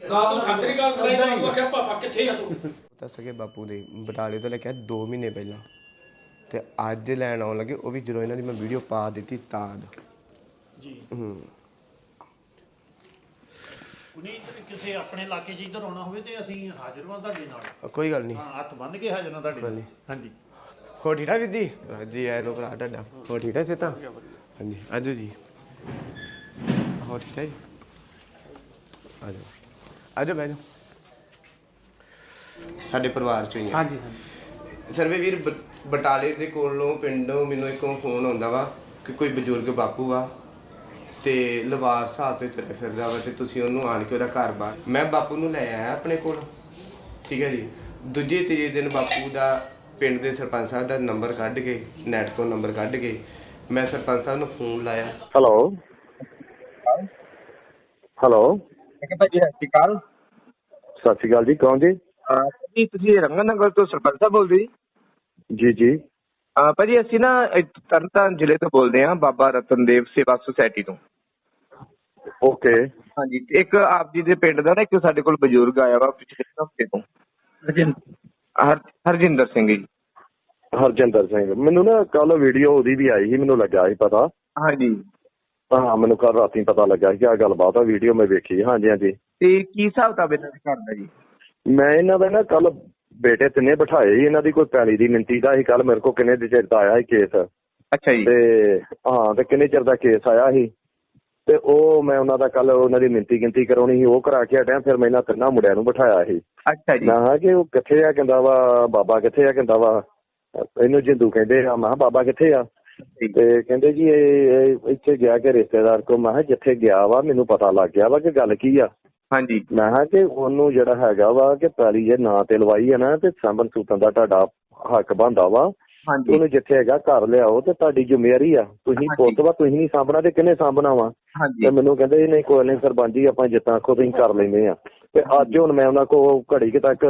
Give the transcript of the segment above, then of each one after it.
ਨਾ ਤੂੰ ਸਤਿ ਸ੍ਰੀ ਅਕਾਲ ਬੁਲਾਈ ਨਾ ਤੂੰ ਆਖਿਆ ਪਾਪਾ ਕਿੱਥੇ ਆ ਤੂੰ? ਦੱਸ ਸਕੇ ਬਾਪੂ ਦੇ ਬਟਾਲੇ ਤੋਂ ਲੈ ਕੇ 2 ਮਹੀਨੇ ਪਹਿਲਾਂ। ਤੇ ਅੱਜ ਲੈਣ ਆਉਣ ਲੱਗੇ ਉਹ ਵੀ ਜਦੋਂ ਇਹਨਾਂ ਦੀ ਮੈਂ ਵੀਡੀਓ ਪਾ ਦਿੱਤੀ ਤਾਂ ਜੀ। ਹੂੰ। ਤੇ ਕਿਸੇ ਆਪਣੇ ਇਲਾਕੇ 'ਚ ਇੱਧਰ ਆਉਣਾ ਹੋਵੇ ਤੇ ਅਸੀਂ ਹਾਜ਼ਰ ਹਾਂ ਤੁਹਾਡੇ ਨਾਲ। ਕੋਈ ਗੱਲ ਨਹੀਂ। ਹਾਂ ਹੱਥ ਬੰਨ ਕੇ ਹਾਜ਼ਰ ਹਾਂ ਤੁਹਾਡੇ ਨਾਲ। ਹਾਂਜੀ। ਹੋ ਠੀਕ ਠਾਕ ਵੀਰ ਜੀ ਆਇਆਂ ਨੂੰ ਭਰਾ ਤੁਹਾਡਾ। ਹੋ ਠੀਕ ਠਾਕ ਸੇਤਾ? ਹਾਂਜੀ ਆਜੋ ਜੀ। ਹੋ ਠੀਕ ਜੀ? ਆਜੋ ਆਜੋ ਬੈਠੋ ਸਾਡੇ ਪਰਿਵਾਰ ਚੋਂ ਹੀ ਆ। ਹਾਂਜੀ ਹਾਂਜੀ। ਸਰਵੇ ਵੀਰ ਬ- ਬਟਾਲੇ ਦੇ ਕੋਲੋਂ ਪਿੰਡੋਂ ਮੈਨੂੰ ਇੱਕੋਂ ਫੋਨ ਆਉਂਦਾ ਵਾ ਕਿ ਕੋਈ ਬਜ਼ੁਰਗ ਬਾਪੂ ਆ ਤੇ ਲਵਾਰ ਸਾਹਿਬ ਤੇ ਤੁਰਿਆ ਫਿਰਦਾ ਵਾ ਤੇ ਤੁਸੀਂ ਉਹਨੂੰ ਆਣ ਕੇ ਉਹਦਾ ਘਰ ਬਾਰ ਮੈਂ ਬਾਪੂ ਨੂੰ ਲੈ ਆਇਆ ਆਪਣੇ ਕੋਲ। ਠੀਕ ਹੈ ਜੀ? ਦੂਜੇ ਤੀਜੇ ਦਿਨ ਬਾਪੂ ਦਾ ਪਿੰਡ ਦੇ ਸਰਪੰਚ ਸਾਹਿਬ ਦਾ ਨੰਬਰ ਕੱਢ ਕੇ ਨੈਟ ਤੋਂ ਨੰਬਰ ਕੱਢ ਕੇ ਮੈਂ ਸਰਪੰਚ ਸਾਹਿਬ ਨੂੰ ਫੋਨ ਲਾਇਆ। ਹੈਲੋ ਹੈਲੋ ਕਿ ਭਾਜੀ ਸਤਿ ਸ਼੍ਰੀ ਅਕਾਲ। ਸਤਿ ਸ਼੍ਰੀ ਅਕਾਲ ਜੀ ਕੌਣ ਜੀ? ਅਹ ਭਾਜੀ ਤੁਸੀਂ ਰੰਗਨਗਰ ਤੋਂ ਸਰਪੰਚ ਸਾਹਿਬ ਬੋਲਦੇ ਜੀ? ਜੀ ਜੀ। ਅਹ ਭਾਜੀ ਅਸੀਂ ਨਾ ਇੱਥੇ ਤਰਨਤਾਰਨ ਜ਼ਿਲ੍ਹੇ ਤੋਂ ਬੋਲਦੇ ਹਾਂ ਬਾਬਾ ਰਤਨਦੇਵ ਸੇਵਾ ਸੁਸਾਇਟੀ ਤੋਂ। ਓਕੇ। ਹਾਂਜੀ ਤੇ ਇੱਕ ਆਪ ਜੀ ਦੇ ਪਿੰਡ ਦਾ ਨਾ ਇੱਕ ਸਾਡੇ ਕੋਲ ਬਜ਼ੁਰਗ ਆਇਆ ਵਾ ਪਿਛਲੇ ਹਫ਼ਤੇ ਤੋਂ। ਹਰ ਹਰਜਿੰਦਰ ਸਿੰਘ ਜੀ। ਹਰਜਿੰਦਰ ਸਿੰਘ। ਮੈਨੂੰ ਨਾ ਕੱਲ ਵੀਡੀਓ ਉਹਦੀ ਵੀ ਆਈ ਸੀ ਮੈਨੂੰ ਲੱਗਾ ਸੀ ਪਤਾ। ਹਾਂਜੀ। ਹਾਂ ਮੈਨੂੰ ਕੱਲ ਰਾਤੀ ਪਤਾ ਲੱਗਾ ਕਿ ਆ ਗੱਲਬਾਤ ਆ ਵੀਡੀਓ ਮੈਂ ਵੇਖੀ ਹਾਂਜੀ ਹਾਂਜੀ। ਤੇ ਕੀ ਹਿਸਾਬ ਕਿਤਾਬ ਇਹਨਾਂ ਦਾ ਕਰਦਾ ਜੀ? ਮੈਂ ਇਹਨਾਂ ਦਾ ਨਾ ਕੱਲ ਬੇਟੇ ਤਿੰਨੇ ਬਿਠਾਏ ਸੀ ਇਹਨਾਂ ਦੀ ਕੋਈ ਪੈਲੀ ਦੀ ਮਿੰਤੀ ਦਾ ਸੀ। ਕੱਲ ਮੇਰੇ ਕੋਲ ਕਿੰਨੇ ਚਿਰ ਦਾ ਆਇਆ ਸੀ ਕੇਸ ਅੱਛਾ ਜੀ। ਤੇ ਹਾਂ ਤੇ ਕਿੰਨੇ ਚਿਰ ਦਾ ਕੇਸ ਆਇਆ ਸੀ। ਤੇ ਉਹ ਮੈਂ ਉਹਨਾਂ ਦਾ ਕੱਲ ਉਹਨਾਂ ਦੀ ਮਿੰਤੀ ਗਿਣਤੀ ਕਰਾਉਣੀ ਸੀ ਉਹ ਕਰਾ ਕੇ ਹਟਿਆ ਫਿਰ ਮੈਂ ਇਹਨਾਂ ਤਿੰਨਾਂ ਮੁੰਡਿਆਂ ਨੂੰ ਬਿਠਾਇਆ ਸੀ। ਅੱਛਾ ਜੀ। ਮੈਂ ਕਿਹਾ ਕਿ ਉਹ ਕਿੱਥੇ ਆ ਕਹਿੰਦਾ ਵਾ ਬਾਬਾ ਕਿੱਥੇ ਆ ਕਹਿੰਦਾ ਵਾ। ਇਹਨੂੰ ਜਿੰਦੂ ਕਹਿੰਦੇ ਆ ਮੈਂ ਕਿਹਾ ਬਾਬਾ ਕਿੱਥੇ ਆ? ਤੇ ਕਹਿੰਦੇ ਜੀ ਇਹ ਇੱਥੇ ਗਿਆ ਕਿ ਰਿਸ਼ਤੇਦਾਰ ਕੋ ਮੈਂ ਕਿਹਾ ਜਿੱਥੇ ਗਿਆ ਵਾ ਮੈਨੂੰ ਪਤਾ ਲੱਗ ਗਿਆ ਵਾ ਕਿ ਗੱਲ ਕੀ ਆ। ਹਾਂਜੀ। ਮੈਂ ਕਿਹਾ ਕਿ ਉਹਨੂੰ ਜਿਹੜਾ ਹੈਗਾ ਵਾ ਕਿ ਪੈਲੀ ਜੇ ਨਾਂ ਤੇ ਲਵਾਈ ਹੈ ਨਾ ਤੇ ਸਾਂਭਣ ਸੂਤਨ ਦਾ ਤੁਹਾਡਾ ਹੱਕ ਬਣਦਾ ਵਾ। ਹਾਂਜੀ। ਉਹਨੂੰ ਜਿੱਥੇ ਹੈਗਾ ਘਰ ਲਿਆਓ ਤੇ ਤੁਹਾਡੀ ਜ਼ਿੰਮੇਵਾਰੀ ਆ। ਤੁਸੀਂ। ਪੁੱਤ ਵਾ ਤੁਸੀਂ ਨਹੀਂ ਸਾਂਭਣਾ ਤੇ ਕਿਹਨੇ ਸਾਂਭਣਾ ਵਾ? ਤੇ ਮੈਨੂੰ ਕਹਿੰਦੇ ਨਹੀਂ ਕੋਈ ਨਹੀਂ ਸਰਪੰਚ ਜੀ ਆਪਾਂ ਜਿੱਦਾਂ ਆਖੋ ਤੁਸੀਂ ਕਰ ਲੈਂਦੇ ਆ। ਤੇ ਅੱਜ ਹੁਣ ਮੈਂ ਉਹਨਾਂ ਕੋ ਘੜੀ ਕੁ ਤੱਕ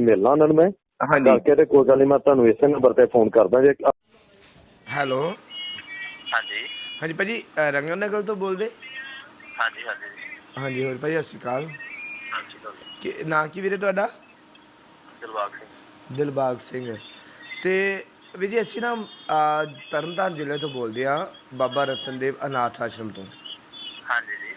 ਮਿਲਣਾ ਉਹਨਾਂ ਨੂੰ ਮੈਂ। ਹਾਂਜੀ। ਕਰਕੇ ਤੇ ਕੋਈ ਗੱਲ ਨਹੀਂ ਮੈਂ ਤੁਹਾਨੂੰ ਇਸੇ ਨੰਬਰ ਤੇ ਫੋਨ ਕਰਦਾ ਜੇ ਹੈਲੋ। ਹਾਂਜੀ। ਹਾਂਜੀ ਭਾਜੀ ਅ, ਰੰਗਨਗਰ ਤੋਂ ਬੋਲਦੇ? ਹਾਂਜੀ ਹਾਂਜੀ। ਹਾਂਜੀ ਹੋਰ ਭਾਜੀ ਸਤਿ ਸ਼੍ਰੀ ਅਕਾਲ। ਹਾਂਜੀ ਕਿ ਨਾਂ ਕੀ ਵੀਰੇ ਤੁਹਾਡਾ? ਦਿਲਬਾਗ ਸਿੰਘ। ਦਿਲਬਾਗ ਸਿੰਘ। ਤੇ ਵੀ ਜੀ ਅਸੀਂ ਨਾ ਅ, ਤਰਨਤਾਰਨ ਜ਼ਿਲ੍ਹੇ ਤੋਂ ਬੋਲਦੇ ਆ ਬਾਬਾ ਰਤਨਦੇਵ ਅਨਾਥ ਆਸ਼ਰਮ ਤੋਂ। ਹਾਂਜੀ ਜੀ।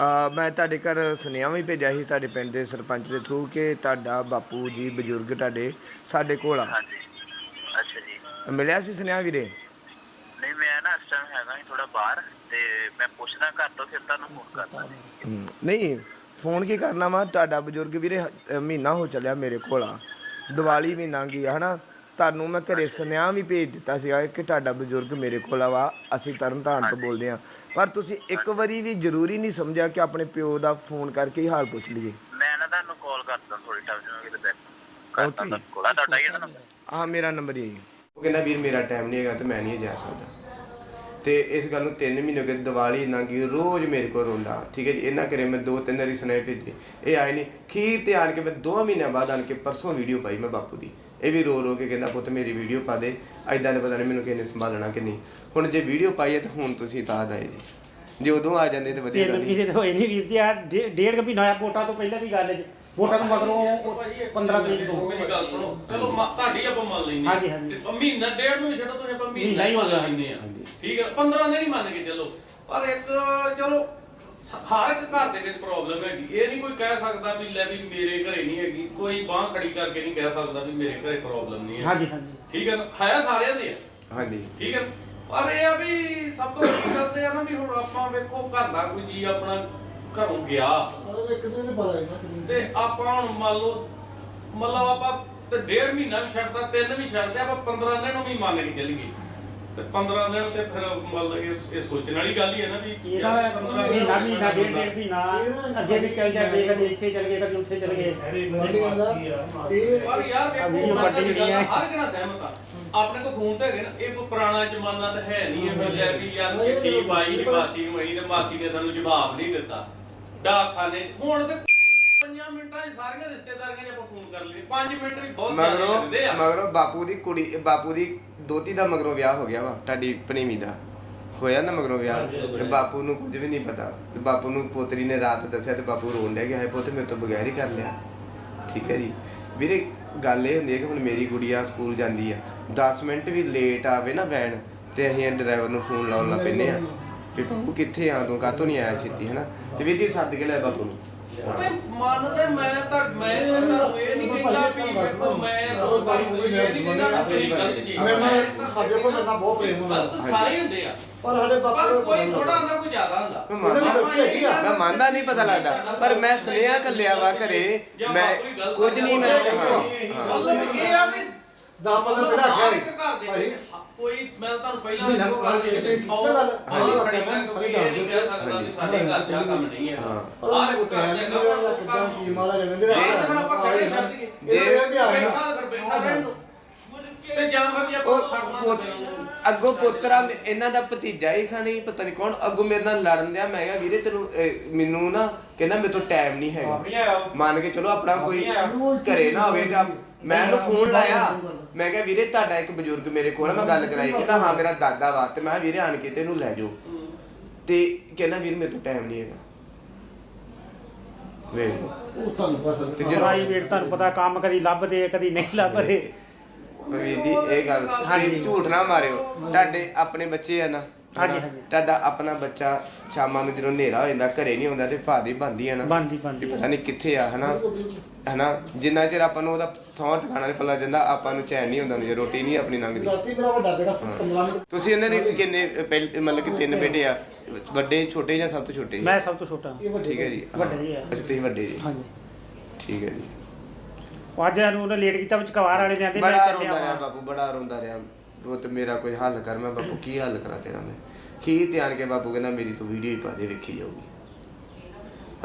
ਅ, ਮੈਂ ਤੁਹਾਡੇ ਘਰ ਸੁਨੇਹਾ ਵੀ ਭੇਜਿਆ ਸੀ ਤੁਹਾਡੇ ਪਿੰਡ ਦੇ ਸਰਪੰਚ ਦੇ ਥਰੂ ਕਿ ਤੁਹਾਡਾ ਬਾਪੂ ਜੀ ਬਜ਼ੁਰਗ ਤੁਹਾਡੇ ਸਾਡੇ ਕੋਲ ਆ। ਹਾਂਜੀ। ਅੱਛਾ ਜੀ। ਮਿਲਿਆ ਸੀ ਸੁਨੇਹਾ ਵੀਰੇ? ਇਸ ਟਾਈਮ ਹੈਗਾ ਥੋੜਾ ਬਾਹਰ ਤੇ ਮੈਂ ਪੁੱਛਦਾ ਘਰ ਤੋਂ ਫਿਰ ਤੁਹਾਨੂੰ ਫੋਨ ਕਰਦਾ ਹਮ, ਨਹੀਂ ਫੋਨ ਕੀ ਕਰਨਾ ਵਾ? ਤੁਹਾਡਾ ਬਜ਼ੁਰਗ ਵੀਰੇ ਹ- ਮਹੀਨਾ ਹੋ ਚੱਲਿਆ ਮੇਰੇ ਕੋਲ ਆ। ਦੀਵਾਲੀ ਮਹੀਨਾ ਗਿਆ ਹਨਾ? ਤੁਹਾਨੂੰ ਮੈਂ ਘਰੇ ਸੁਨੇਹਾ ਵੀ ਭੇਜ ਦਿੱਤਾ ਸੀਗਾ ਕਿ ਤੁਹਾਡਾ ਬਜ਼ੁਰਗ ਮੇਰੇ ਕੋਲ ਆ ਵਾ ਅਸੀਂ ਤਰਨਤਾਰਨ ਤੋਂ ਬੋਲਦੇ ਆ। ਪਰ ਤੁਸੀਂ ਇੱਕ ਵਾਰੀ ਵੀ ਜ਼ਰੂਰੀ ਨਹੀਂ ਸਮਝਿਆ ਕਿ ਆਪਣੇ ਪਿਓ ਦਾ ਫੋਨ ਕਰਕੇ ਹੀ ਹਾਲ ਪੁੱਛ ਲਈਏ। ਮੈਂ ਨਾ ਤੁਹਾਨੂੰ ਕਾਲ ਕਰਦਾ ਥੋੜੀ ਟਾਈਮ ਜਿਵੇਂ ਕਿਤੇ ਬੈਠ ਕਰਦਾ Okay. ਤੁਹਾਨੂੰ ਕੋਲ ਤੁਹਾਡਾ ਹੀ ਹੈ ਨਾ? number? ਆਹ ਮੇਰਾ ਨੰਬਰ ਹੀ ਹੈ। ਉਹ ਕਹਿੰਦਾ ਵੀਰ ਮੇਰਾ ਟਾਈਮ ਨਹੀਂ ਹੈਗਾ ਤੇ ਮੈਂ ਨਹੀਂ ਜਾ ਸਕਦਾ। ਤੇ ਇਸ ਗੱਲ ਨੂੰ 3 ਮਹੀਨੇ ਹੋ ਗਏ ਦੀਵਾਲੀ ਨਾ ਕੀ ਰੋਜ਼ ਮੇਰੇ ਕੋਲ ਰੋਂਦਾ। ਠੀਕ ਹੈ ਜੀ ਇਹਨਾਂ ਕਰੇ ਮੈਂ ਦੋ ਤਿੰਨ ਵਾਰੀ ਸੁਨੇਹੇ ਭੇਜੇ। ਇਹ ਆਏ ਨਹੀਂ ਖੀਰ ਤੇ ਆਣ ਕੇ ਮੈਂ 2 ਮਹੀਨਿਆਂ ਬਾਅਦ ਆਣ ਕੇ ਪਰਸੋਂ ਵੀਡੀਓ ਪਾਈ ਮੈਂ ਬਾਪੂ ਦੀ। ਇਹ ਵੀ ਰੋ ਰੋ ਕੇ ਕਹਿੰਦਾ ਪੁੱਤ ਮੇਰੀ ਵੀਡੀਓ ਪਾ ਦੇ ਐਦਾਂ ਦੇ ਪਤਾ ਨਹੀਂ ਮੈਨੂੰ ਕਿਸੇ ਨੇ ਸੰਭਾਲਣਾ ਕਿ ਨਹੀਂ। ਹੁਣ ਜੇ ਵੀਡੀਓ ਪਾਈ ਹੈ ਤਾਂ ਹੁਣ ਤੁਸੀਂ ਤਾਂ ਆਏ ਜੀ। ਜੇ ਉਦੋਂ ਆ ਜਾਂਦੇ ਤਾਂ ਵਧੀਆ ਗੱਲ। ਮਹੀਨੇ ਤੇ ਹੋਏ ਨਹੀਂ ਵੀਰ ਜੀ ਆ ਡੇਢ ਕੁ ਮਹੀਨਾ ਹੋਇਆ ਵੋਟਾਂ ਤੋਂ ਪਹਿਲਾਂ ਦੀ ਗੱਲ ਹੈ ਵੋਟਾਂ ਤੋਂ ਮਗਰੋਂ 15 ਤਰੀਕ ਤੋਂ। ਮੇਰੀ ਗੱਲ ਸੁਣੋ। ਚਲੋ ਮ- ਤੁਹਾਡੀ ਆਪਾਂ ਮੰਨ ਲੈਂਦੇ ਹਾਂਜੀ, ਹਾਂਜੀ। ਤੇ ਮਹੀਨਾ ਡੇਢ ਨੂੰ ਛੱਡੋ ਤੁਸੀਂ ਆਪਾਂ ਮਹੀਨਾ ਹੀ ਹੀ ਹੋ ਮੰਨ। ਲੈਂਦੇ ਆ ਠੀਕ ਹੈ 15 ਦਿਨ ਹੀ ਮੰਨ ਕੇ ਚੱਲੋ। ਪਰ ਇੱਕ ਚਲੋ ਸ- ਹਰ ਇੱਕ ਘਰ ਦੇ ਵਿੱਚ ਪ੍ਰੋਬਲਮ ਹੈਗੀ। ਇਹ ਨਹੀਂ ਕੋਈ ਕਹਿ ਸਕਦਾ ਵੀ ਲੈ ਵੀ ਮੇਰੇ ਘਰੇ ਨਹੀਂ ਹੈਗੀ। ਕੋਈ ਬਾਹ ਖੜੀ ਕਰਕੇ ਨਹੀਂ ਕਹਿ ਸਕਦਾ ਵੀ ਮੇਰੇ ਘਰੇ ਪ੍ਰੋਬਲਮ ਨਹੀਂ ਹੈ ਹਾਂਜੀ ਹਾਂਜੀ। ਠੀਕ ਹੈ ਨਾ? ਹੈ ਸਾਰਿਆਂ ਦੇ ਆ। ਹਾਂਜੀ। ਠੀਕ ਹੈ? ਪਰ ਇਹ ਆ ਵੀ ਸਭ ਤੋਂ ਵੱਡੀ ਗੱਲ ਤੇ ਆ ਨਾ ਵੀ ਹੁਣ ਆਪਾਂ ਵੇਖੋ ਘਰ ਦਾ ਕੋਈ ਜੀ ਆਪਣਾ ਘਰੋਂ ਗਿਆ। ਤੇ ਆਪਾਂ ਹੁਣ ਮੰਨ ਲਓ ਮਤਲਬ ਆਪਾਂ ਤੇ ਡੇਢ ਮਹੀਨਾ ਵੀ ਛੱਡਦਾ ਤਿੰਨ ਵੀ ਛੱਡਦੇ ਆਪਾਂ 15 ਦਿਨ ਵੀ ਮੰਨ ਕੇ ਚੱਲੀਏ ਤੇ 15 ਦਿਨ ਤੇ ਫਿਰ ਮੰਨ ਲਓ ਇਹ ਸੋਚਣ ਵਾਲੀ ਗੱਲ ਹੀ ਹੈ ਨਾ ਵੀ ਇਹਦਾ ਮਹੀਨਾ ਮਹੀਨਾ ਡੇਢ ਡੇਢ ਮਹੀਨਾ ਅੱਗੇ ਵੀ ਚੱਲ ਜਾਂਦੇ ਕਦੇ ਇੱਥੇ ਚੱਲ ਗਏ ਕਦੇ ਉੱਥੇ ਚੱਲ ਗਏ। ਪਰ ਯਾਰ ਵੇਖੋ ਮੈਂ। ਹਰ ਕਿਹੜਾ ਸਹਿਮਤ ਆ। ਆਪਣੇ ਕੋਲ ਫੋਨ ਤੇ ਹੈਗੇ ਨਾ ਇਹ ਕੋਈ ਪੁਰਾਣਾ ਜ਼ਮਾਨਾ ਤਾਂ ਹੈ ਨਹੀਂ ਇਹ ਲੈ ਵੀ ਯਾਰ ਚਿੱਠੀ ਪਾਈ ਮਾਸੀ ਨੂੰ ਅਸੀਂ ਤੇ ਮਾਸੀ ਨੇ ਸਾਨੂੰ ਜਵਾਬ ਨਹੀਂ ਦਿੱਤਾ। ਡਾਕਖਾਨੇ ਹੁਣ ਤੇ ਪੰਜਾਂ ਮਿੰਟਾਂ 'ਚ ਸਾਰੀਆਂ ਰਿਸ਼ਤੇਦਾਰੀਆਂ ਆਪਾਂ ਫੋਨ ਕਰ ਲਈਏ। 5 ਮਿੰਟ ਵੀ ਬਹੁਤ ਜ਼ਿਆਦਾ ਮਗਰੋਂ ਲੱਗਦੇ ਆ। ਮਗਰੋਂ ਬਾਪੂ ਦੀ ਕੁੜੀ ਬਾਪੂ ਦੀ ਦੋਤੀ ਦਾ ਮਗਰੋਂ ਵਿਆਹ ਹੋ ਗਿਆ ਵਾ ਤੁਹਾਡੀ ਭਣੇਵੀਂ ਦਾ। ਹੋਇਆ ਨਾ ਮਗਰੋਂ ਵਿਆਹ? ਤੇ ਬਾਪੂ ਨੂੰ ਕੁਝ ਵੀ ਨਹੀਂ ਪਤਾ। ਤੇ ਬਾਪੂ ਨੂੰ ਪੋਤਰੀ ਨੇ ਰਾਤ ਦੱਸਿਆ ਤੇ ਬਾਪੂ ਰੋਣ ਡਿਆ ਕਿ ਹੈ ਪੁੱਤ ਮੇਰੇ ਤੋਂ ਬਗੈਰ ਹੀ ਕਰ ਲਿਆ। ਠੀਕ ਹੈ ਜੀ। ਵੀਰੇ ਗੱਲ ਇਹ ਹੁੰਦੀ ਹੈ ਕਿ ਹੁਣ ਮੇਰੀ ਗੁੜੀਆ ਸਕੂਲ ਜਾਂਦੀ ਆ। 10 ਮਿੰਟ ਵੀ ਲੇਟ ਆਵੇ ਨਾ ਵੈਨ ਤੇ ਅਸੀਂ ਡਰਾਈਵਰ ਨੂੰ ਫੋਨ ਲਾਉਣ ਲੱਗ ਪੈਨੇ ਆ। ਵੀ ਬਾਪੂ ਕਿੱਥੇ ਆ ਤੂੰ? ਕਾਹਤੋਂ ਨਹੀਂ ਆਇਆ ਛੇਤੀ ਹਨਾ? ਤੇ ਵੀਰ ਜੀ ਸੱਦ ਕੇ ਲੈ ਬਾਪੂ ਨੂੰ। ਉਹਨੇ ਮੰਨਦੇ ਮੈਂ ਤਾਂ ਮੈਂ ਤੁਹਾਨੂੰ ਇਹ ਨਹੀਂ ਕਹਿੰਦਾ ਵੀ ਮੈਂ ਤੁਹਾਡੀ ਕੋਈ ਇਹ ਨਹੀਂ ਕਹਿੰਦਾ ਕਿ ਗਲਤ ਜੀ। ਮੈਂ- ਮੈਂ- ਸਾਡੇ ਕੋਲ ਇੰਨਾ ਬਹੁਤ ਪ੍ਰੇਮ ਹੁੰਦਾ। ਸਾਰੇ ਹੁੰਦੇ ਆ। ਪਰ ਸਾਡੇ ਬਾਪੂ ਪਰ ਕੋਈ ਪਤਾ ਥੋੜਾ ਹੁੰਦਾ। ਕੋਈ ਜ਼ਿਆਦਾ ਹੁੰਦਾ। ਮੈਂ ਮੰਨਦਾ। ਮੈਂ ਮੰਨਦਾ ਨਹੀਂ ਪਤਾ ਲੱਗਦਾ। ਪਰ ਮੈਂ ਸੁਨੇਹਾ ਕੱਲਿਆ ਵਾ ਘਰੇ। ਮੈਂ ਕੁਝ ਨਹੀਂ ਮੈਂ ਹਾਂ ਹਾਂ। ਮਤਲਬ ਇਹ ਆ ਗਿਆ ਹਰ ਇੱਕ ਘਰ ਦੇ ਭਾਈ। ਕੋਈ ਮੈਂ ਤੁਹਾਨੂੰ ਪਹਿਲਾਂ ਵੀ ਕੁ ਗੱਲ ਕੀਤੀ ਸੌ ਗੱਲ- ਹਾਂਜੀ ਹਾਂ, ਖੜੀ ਮੈਂ ਕੋਈ ਇਹ ਨਹੀਂ ਕਹਿ ਸਕਦਾ ਵੀ ਸਾਡੇ ਘਰ ਚ ਆਹ ਕੰਮ ਨਹੀਂ ਹੈ। ਹਾਂ। ਇੱਕ ਕੋਈ ਘਰ ਟਾਈਮ ਨਹੀਂ ਰਿਹਾ ਕਿੱਦਾਂ ਕੀ ਮਾਰਾ ਜਾਂਦੇ ਜਾਂ ਤਾਂ ਫਿਰ ਆਪਾਂ ਕਿਹੜੇ ਛੱਡ ਦਈਏ ਜੇ- ਇਹ ਵੀ ਆ ਫਿਰ ਗਿਆ ਨੂੰ ਤੇ ਜਾਂ ਫਿਰ ਆਪਾਂ ਉਹ ਅੱਗੋਂ ਪੁੱਤਰਾ ਇਹਨਾਂ ਦਾ ਭਤੀਜਾ ਹੀ ਖਾਣੀ ਪਤਾ ਨਹੀਂ ਕੌਣ। ਅੱਗੋਂ ਮੇਰੇ ਨਾਲ ਲੜਨ ਦਿਆ ਮੈਂ ਕਿਹਾ ਵੀਰੇ ਤੈਨੂੰ ਮੈਨੂੰ ਨਾ ਕਹਿੰਦਾ ਮੇਰੇ ਤੋਂ ਟਾਈਮ ਨਹੀਂ ਹੈਗਾ। ਮੰਨ ਕੇ ਚਲੋ ਆਪਣਾ ਕੋਈ ਘਰੇ ਨਾ ਹੋਵੇ ਤਾਂ ਮੈਂ ਉਹਨੂੰ ਫੋਨ ਲਾਇਆ। ਮੈਂ ਕਿਹਾ ਵੀਰੇ ਤੁਹਾਡਾ ਇੱਕ ਬਜ਼ੁਰਗ ਮੇਰੇ ਕੋਲ ਆ, ਮੈਂ ਗੱਲ ਕਰਾਈ ਕਹਿੰਦਾ ਹਾਂ ਮੇਰਾ ਦਾਦਾ ਵਾ। ਤੇ ਮੈਂ ਕਿਹਾ ਵੀਰੇ ਆਣ ਕੇ ਤੈਨੂੰ ਲੈ ਜਾਓ। ਤੇ ਕਹਿੰਦਾ ਵੀਰ ਮੇਰੇ ਤੋਂ ਟਾਈਮ ਨਹੀਂ ਹੈਗਾ। ਵੇਖ। ਉਹ ਤੁਹਾਨੂੰ ਪਤਾ ਤੇ ਜਦੋਂ- ਪ੍ਰਾਈਵੇਟ ਤੁਹਾਨੂੰ ਪਤਾ ਕੰਮ ਕਦੀ ਲੱਭਦੇ ਕਦੀ ਨਹੀਂ ਲੱਭਦੇ। ਵੀਰ ਜੀ ਇਹ ਗੱਲ ਹਾਂਜੀ। ਤੇ ਝੂਠ ਨਾ ਮਾਰਿਓ। ਤੁਹਾਡੇ ਆਪਣੇ ਬੱਚੇ ਆ ਨਾ ਹਾਂਜੀ, ਹਨਾ? ਹਾਂਜੀ। ਤੁਹਾਡਾ ਆਪਣਾ ਬੱਚਾ ਸ਼ਾਮਾਂ ਨੂੰ ਜਦੋਂ ਹਨੇਰਾ ਹੋ ਜਾਂਦਾ ਘਰੇ ਨਹੀਂ ਆਉਂਦਾ ਤੇ ਭਾਦੀ ਬੰਦੀ ਆ ਨਾ। ਬੰਦੀ ਵੀ ਬੰਦੀ ਪਤਾ ਨਹੀਂ ਕਿੱਥੇ ਆ ਹਨਾ? ਹਨਾ? ਜਿੰਨਾ ਚਿਰ ਆਪਾਂ ਨੂੰ ਉਹਦਾ ਥਾਂ ਟਿਕਾਣਾ ਨਹੀਂ ਪਤਾ ਜਾਂਦਾ ਆਪਾਂ ਨੂੰ ਚੈਨ ਨਹੀਂ ਹੁੰਦਾ ਜੇ ਰੋਟੀ ਨਹੀਂ ਆਪਣੀ ਲੰਘਦੀ। ਰਾਤੀ ਮੇਰਾ ਵੱਡਾ ਬੇਟਾ 15 ਮਿੰਟ ਤੁਸੀਂ ਇਹਨਾਂ ਦੇ ਕਿੰਨੇ ਪਹਿਲ- ਮਤਲਬ ਕਿ ਤਿੰਨ ਬੇਟੇ ਆ? ਵੱਡੇ ਛੋਟੇ ਜਾਂ ਸਭ ਤੋਂ ਛੋਟੇ? ਮੈਂ ਸਭ ਤੋਂ ਛੋਟਾ। ਇਹ ਵੱਡੇ ਠੀਕ ਹੈ ਜੀ। ਵੱਡੇ ਜੀ ਆ। ਅੱਛਾ ਤੁਸੀਂ ਵੱਡੇ ਜੀ। ਹਾਂਜੀ। ਠੀਕ ਹੈ ਜੀ। ਉਹ ਅੱਜ ਨੂੰ ਉਹਨੇ ਲੇਟ ਕੀਤਾ ਵਿੱਚ ਕਵਾਰ ਵਾਲੇ ਜਾਂਦੇ ਮੈਂ ਬੜਾ ਰੋਂਦਾ ਰਿਹਾ। ਬਾਪੂ ਬੜਾ ਰੋਂਦਾ ਰਿਹਾ। ਉਹ ਤੇ ਮੇਰਾ ਕੋਈ ਹੱਲ ਕਰ, ਮੈਂ ਬਾਪੂ ਕੀ ਹੱਲ ਕਰਾਂ ਤੇਰਾ ਮੈਂ? ਕੀ ਧਿਆਨ ਕੇ ਬਾਪੂ ਕਹਿੰਦਾ, ਮੇਰੀ ਤੂੰ ਵੀਡੀਓ ਹੀ ਪਾ ਦੇ, ਵੇਖੀ ਜਾਊਗੀ।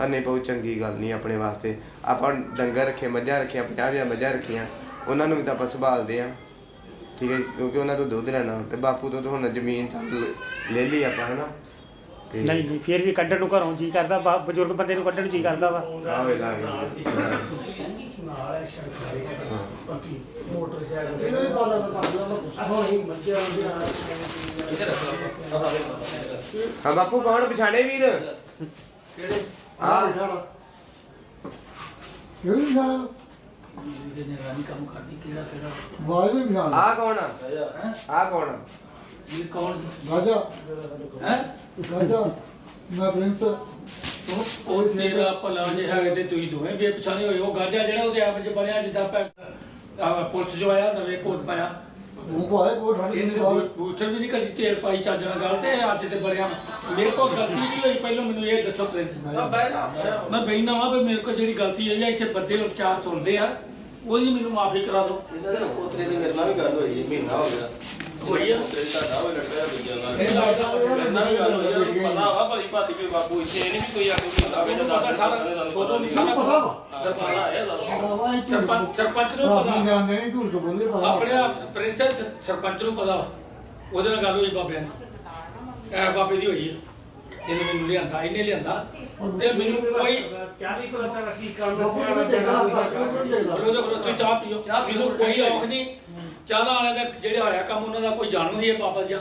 ਅਨੇ ਬਹੁਤ ਚੰਗੀ ਗੱਲ ਨਹੀਂ ਆਪਣੇ ਵਾਸਤੇ। ਆਪਾਂ ਡੰਗਰ ਰੱਖੇ ਮੱਝਾਂ ਰੱਖੀਆਂ 50 ਜਾਂ ਮੱਝਾਂ ਰੱਖੀਆਂ, ਉਹਨਾਂ ਨੂੰ ਵੀ ਤਾਂ ਆਪਾਂ ਸੰਭਾਲਦੇ ਆ। ਠੀਕ ਹੈ ਕਿਉਂਕਿ ਉਹਨਾਂ ਤੋਂ ਦੁੱਧ ਲੈਣਾ, ਤੇ ਬਾਪੂ ਤੋਂ ਤਾਂ ਹੁਣ ਜ਼ਮੀਨ ਚੱਲ ਲੈ ਲਈ ਆਪਾਂ, ਹਨਾ? ਤੇ ਨਹੀਂ ਨਹੀਂ ਫਿਰ ਵੀ ਕੱਢਣ ਨੂੰ ਘਰੋਂ ਜੀ ਕਰਦਾ ਬਾ- ਬਜ਼ੁਰਗ ਬੰਦੇ ਨੂੰ ਕੱਢਣ ਨੂੰ ਜੀ ਕਰਦਾ ਵਾ। ਆ ਹਾਂ। ਬਾਪੂ ਕੌਣ? ਪਛਾਣੇ ਵੀਰ? ਕਿਹੜੇ ਹਾਂ। ਆਹ ਜਾਣਾ ਕਿਹੜੀ ਜਾਣਾ ਕੰਮ ਕਰਦੀ ਕਿਹੜਾ ਕਿਹੜਾ ਬਾਜ ਵੀ ਜਾਣਾ ਆਹ ਕੌਣ ਆ? ਆਹ ਕੌਣ ਆ? ਇਹ ਕੌਣ? ਰਾਜਾ। ਹੈ? ਰਾਜਾ ਮੈਂ ਪ੍ਰਿੰਸ। ਉਹ ਤੇਰਾ ਭਲਾ ਜੇ ਹੈ ਤੇ ਤੁਸੀਂ ਦੋਵੇਂ ਵੀ ਪਛਾਣੇ ਹੋਏ। ਉਹ ਗਾਜਾ ਜਿਹੜਾ ਉਹਦੇ ਆਪ ਚ ਬਣਿਆ ਜਿੱਦਾਂ ਪੈ ਆ ਪੁਲਿਸ ਜੋ ਆਇਆ ਨਵੇਂ ਕੋਟ ਪਾਇਆ। ਉਹ ਭਾਏ ਉਹ ਠੰਡ ਇਹਨੇ ਬੂਸਟਰ ਵੀ ਨਹੀਂ ਕਦੀ ਤੇਲ ਪਾਈ ਚੱਜ ਨਾਲ ਗੱਲ ਤੇ ਅੱਜ ਤੇ ਬੜਿਆ। ਮੇਰੇ ਕੋਲ ਗਲਤੀ ਨਹੀਂ ਹੋਈ ਪਹਿਲਾਂ ਮੈਨੂੰ ਇਹ ਦੱਸੋ ਪ੍ਰਿੰਸ। ਮੈਂ ਬੈਠਾ ਵਾਂ ਵੀ ਮੇਰੇ ਕੋਲ ਜਿਹੜੀ ਗਲਤੀ ਹੋਈ ਆ ਇੱਥੇ ਬੰਦੇ ਚਾਰ ਸੁਣਦੇ ਆ। ਉਹਦੀ ਮੈਨੂੰ ਮਾਫੀ ਕਰਾ ਦਿਓ। ਇਹਨਾਂ ਦੇ ਉਸਰੇ ਦੀ ਮੇਰੇ ਨਾਲ ਵੀ ਗੱਲ ਹੋਈ ਮਹੀਨਾ ਹੋ ਗਿਆ। ਹੋਈ ਆ ਤੇ ਤੁਹਾਡਾ ਹੋਵੇ ਲੜਦਾ ਦੂਜਾ ਨਾਲ। ਇਹ ਮੇਰੇ ਨਾਲ ਵੀ ਗੱਲ ਹੋਈ ਆ ਪਤਾ ਵਾ ਭਲੀ ਭਾਤੀ ਕੋਈ ਬਾਪੂ ਇੱਥੇ ਨਹੀਂ ਵੀ ਕੋਈ ਆ ਕੋਈ ਮੈਨੂੰ ਵੇਦਾ ਪਤਾ ਸਾਰਾ ਛੋਟੋ ਨਹੀਂ ਸਾਰਾ ਪਤਾ ਵਾ। ਦਰਬਾਰਾ ਹੈ ਦਾ ਵਾ। ਸਰਪੰਚ ਸਰਪੰਚ ਨੂੰ ਪਤਾ ਜਾਂਦੇ ਨਹੀਂ ਝੂਠ ਬੋਲਦੇ ਪਤਾ ਆਪਣੇ ਆਪ ਪ੍ਰਿੰਸੈਸ ਸਰਪੰਚ ਨੂੰ ਪਤਾ ਵਾ। ਉਹਦੇ ਨਾਲ ਗੱਲ ਹੋਈ ਬਾਬਿਆਂ ਨਾਲ ਐ ਬਾਬੇ ਦੀ ਹੋਈ ਹੈ ਇਹਨੇ ਮੈਨੂੰ ਲਿਆਂਦਾ ਇਹਨੇ ਲਿਆਂਦਾ। ਤੇ ਮੈਨੂੰ ਕੋਈ ਨੇ ਦੇਖਦਾ ਬਾਪੂ ਨੇ ਦੇਖਦਾ ਰੋਜ਼ ਰੋਜ਼ ਤੁਸੀਂ ਚਾਹ ਪੀਓ। ਮੈਨੂੰ ਕੋਈ ਔਖ ਨਹੀਂ। ਚਾਹਨਾ ਵਾਲਿਆਂ ਦਾ ਜਿਹੜਾ ਹੋਇਆ ਕੰਮ ਉਹਨਾਂ ਦਾ ਕੋਈ ਜਾਣੂ ਹੀ ਹੈ ਬਾਬਾ ਜੀ।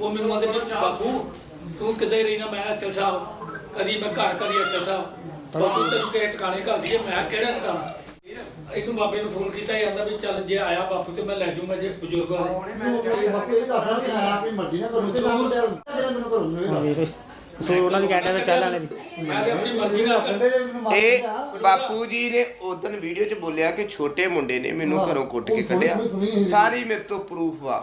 ਉਹ ਮੈਨੂੰ ਆਂਦੇ ਵੀ, ਬਾਪੂ, ਤੂੰ ਕਿੱਦਾਂ ਰਹਿਣਾ ਮੈਂ ਅਚਲ ਸਾਹਿਬ, ਕਦੀ ਮੈਂ ਘਰ, ਕਦੀ ਅਚਲ ਸਾਹਿਬ। ਬਾਪੂ, ਤੈਨੂੰ ਕਿਹੜੇ ਟਿਕਾਣੇ ਘੱਲਦੀ ਹੈ? ਮੈਂ ਕਿਹੜਾ ਟਿਕਾਣਾ? ਇਹਨੂੰ ਬਾਬੇ ਨੂੰ ਫੋਨ ਕੀਤਾ, ਇਹ ਆਂਦਾ ਵੀ, ਚੱਲ ਜੇ ਆਇਆ ਬਾਪੂ ਤੇ ਮੈਂ ਲੈ ਜਾਊਂਗਾ ਜੇ ਬਜ਼ੁਰਗ ਹੋਵੇ ਮਰਜ਼ੀ ਨਾਲ ਕਰੂੰ ਤੇ ਨਾ ਮੈਨੂੰ ਕਰੂੰ ਸੋ ਉਹਨਾਂ ਦੀ ਕਹਿੰਦਾ ਵੀ ਚੱਲ ਵਾਲੇ ਦੀ ਮੈਂ ਤੇ ਆਪਣੀ ਮਰਜ਼ੀ ਨਾਲ ਕਰ- ਦੱਸ ਇਹ ਬਾਪੂ ਜੀ ਨੇ ਉਦੋਂ ਵੀਡੀਓ 'ਚ ਬੋਲਿਆ ਕਿ ਛੋਟੇ ਮੁੰਡੇ ਨੇ ਮੈਨੂੰ ਘਰੋਂ ਕੁੱਟ ਕੇ ਕੱਢਿਆ। ਸਾਰੀ ਮੇਰੇ ਤੋਂ ਪ੍ਰੂਫ ਵਾ।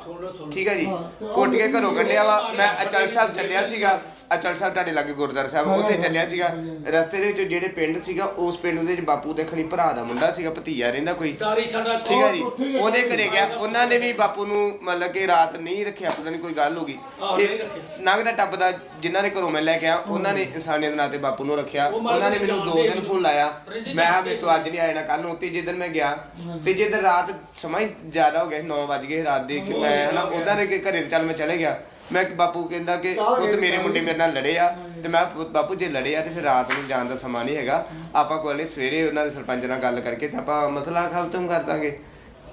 ਠੀਕ ਹੈ ਜੀ? ਕੁੱਟ ਕੇ ਘਰੋਂ ਕੱਢਿਆ ਵਾ। ਮੈਂ ਅਚਲ ਸਾਹਿਬ ਚੱਲਿਆ ਸੀਗਾ। ਅਚਲ ਸਾਹਿਬ ਤੁਹਾਡੇ ਲਾਗੇ ਗੁਰਦੁਆਰਾ ਸਾਹਿਬ ਉੱਥੇ ਚੱਲਿਆ ਸੀਗਾ। ਰਸਤੇ ਦੇ ਵਿੱਚ ਜਿਹੜੇ ਪਿੰਡ ਸੀਗਾ ਉਸ ਪਿੰਡ ਦੇ ਵਿੱਚ ਬਾਪੂ ਦੇ ਖਣੀ ਭਰਾ ਦਾ ਮੁੰਡਾ ਸੀਗਾ ਭਤੀਆ ਰਹਿੰਦਾ ਕੋਈ। ਤਾਰੀ ਸਾਡਾ ਠੀਕ ਹੈ ਜੀ। ਉਹਦੇ ਘਰੇ ਗਿਆ। ਉਹਨਾਂ ਨੇ ਵੀ ਬਾਪੂ ਨੂੰ ਮਤਲਬ ਕਿ ਰਾਤ ਨਹੀਂ ਰੱਖਿਆ ਪਤਾ ਨਹੀਂ ਕੋਈ ਗੱਲ ਹੋ ਗਈ। ਤੇ। ਨੰਗ ਦਾ ਟੱਪ ਦਾ ਜਿਨ੍ਹਾਂ ਦੇ ਘਰੋਂ ਮੈਂ ਲੈ ਕੇ ਆਇਆ ਉਹਨਾਂ ਨੇ ਇਨਸਾਨੀਅਤ ਨਾਲ ਤੇ ਬਾਪੂ ਨੂੰ ਰੱਖਿਆ। ਉਹਨਾਂ ਨੇ ਮੈਨੂੰ ਦੋ ਦਿਨ। ਫੋਨ ਲਾਇਆ। ਮੈਂ ਆ ਜਾਣਦੇ ਵੀ ਤੂੰ ਅੱਜ ਨਹੀਂ ਆਇਆ ਨਾ ਕੱਲ ਨੂੰ ਤੀਜੇ ਦਿਨ ਮੈਂ ਗਿਆ ਤੀਜੇ ਦਿਨ ਰਾਤ ਸਮਾਂ ਹੀ ਜ਼ਿਆਦਾ ਹੋ ਗਿਆ 9 ਵਜ ਗਏ ਰਾਤ ਦੇ ਕਿ ਮੈਂ ਹਨਾ ਉਹਨਾਂ ਦੇ ਘਰੇ ਚੱਲ ਮੈਂ ਚਲੇ ਗਿਆ। ਮੈਂ ਕਿ ਬਾਪੂ ਕਹਿੰਦਾ ਕਿ ਉਹ ਤੇ ਮੇਰੇ ਮੁੰਡੇ ਮੇਰੇ ਨਾਲ ਲੜੇ ਆ ਤੇ ਮੈਂ ਪੁ- ਬਾਪੂ ਜੇ ਲੜੇ ਆ ਤੇ ਫਿਰ ਰਾਤ ਨੂੰ ਜਾਣ ਦਾ ਸਮਾਂ ਨਹੀਂ ਹੈਗਾ। ਆਪਾਂ ਕੋਲੇ ਸਵੇਰੇ ਉਹਨਾਂ ਦੇ ਸਰਪੰਚ ਨਾਲ ਗੱਲ ਕਰਕੇ ਤੇ ਆਪਾਂ ਮਸਲਾ ਖਤਮ ਕਰ ਦਾਂਗੇ।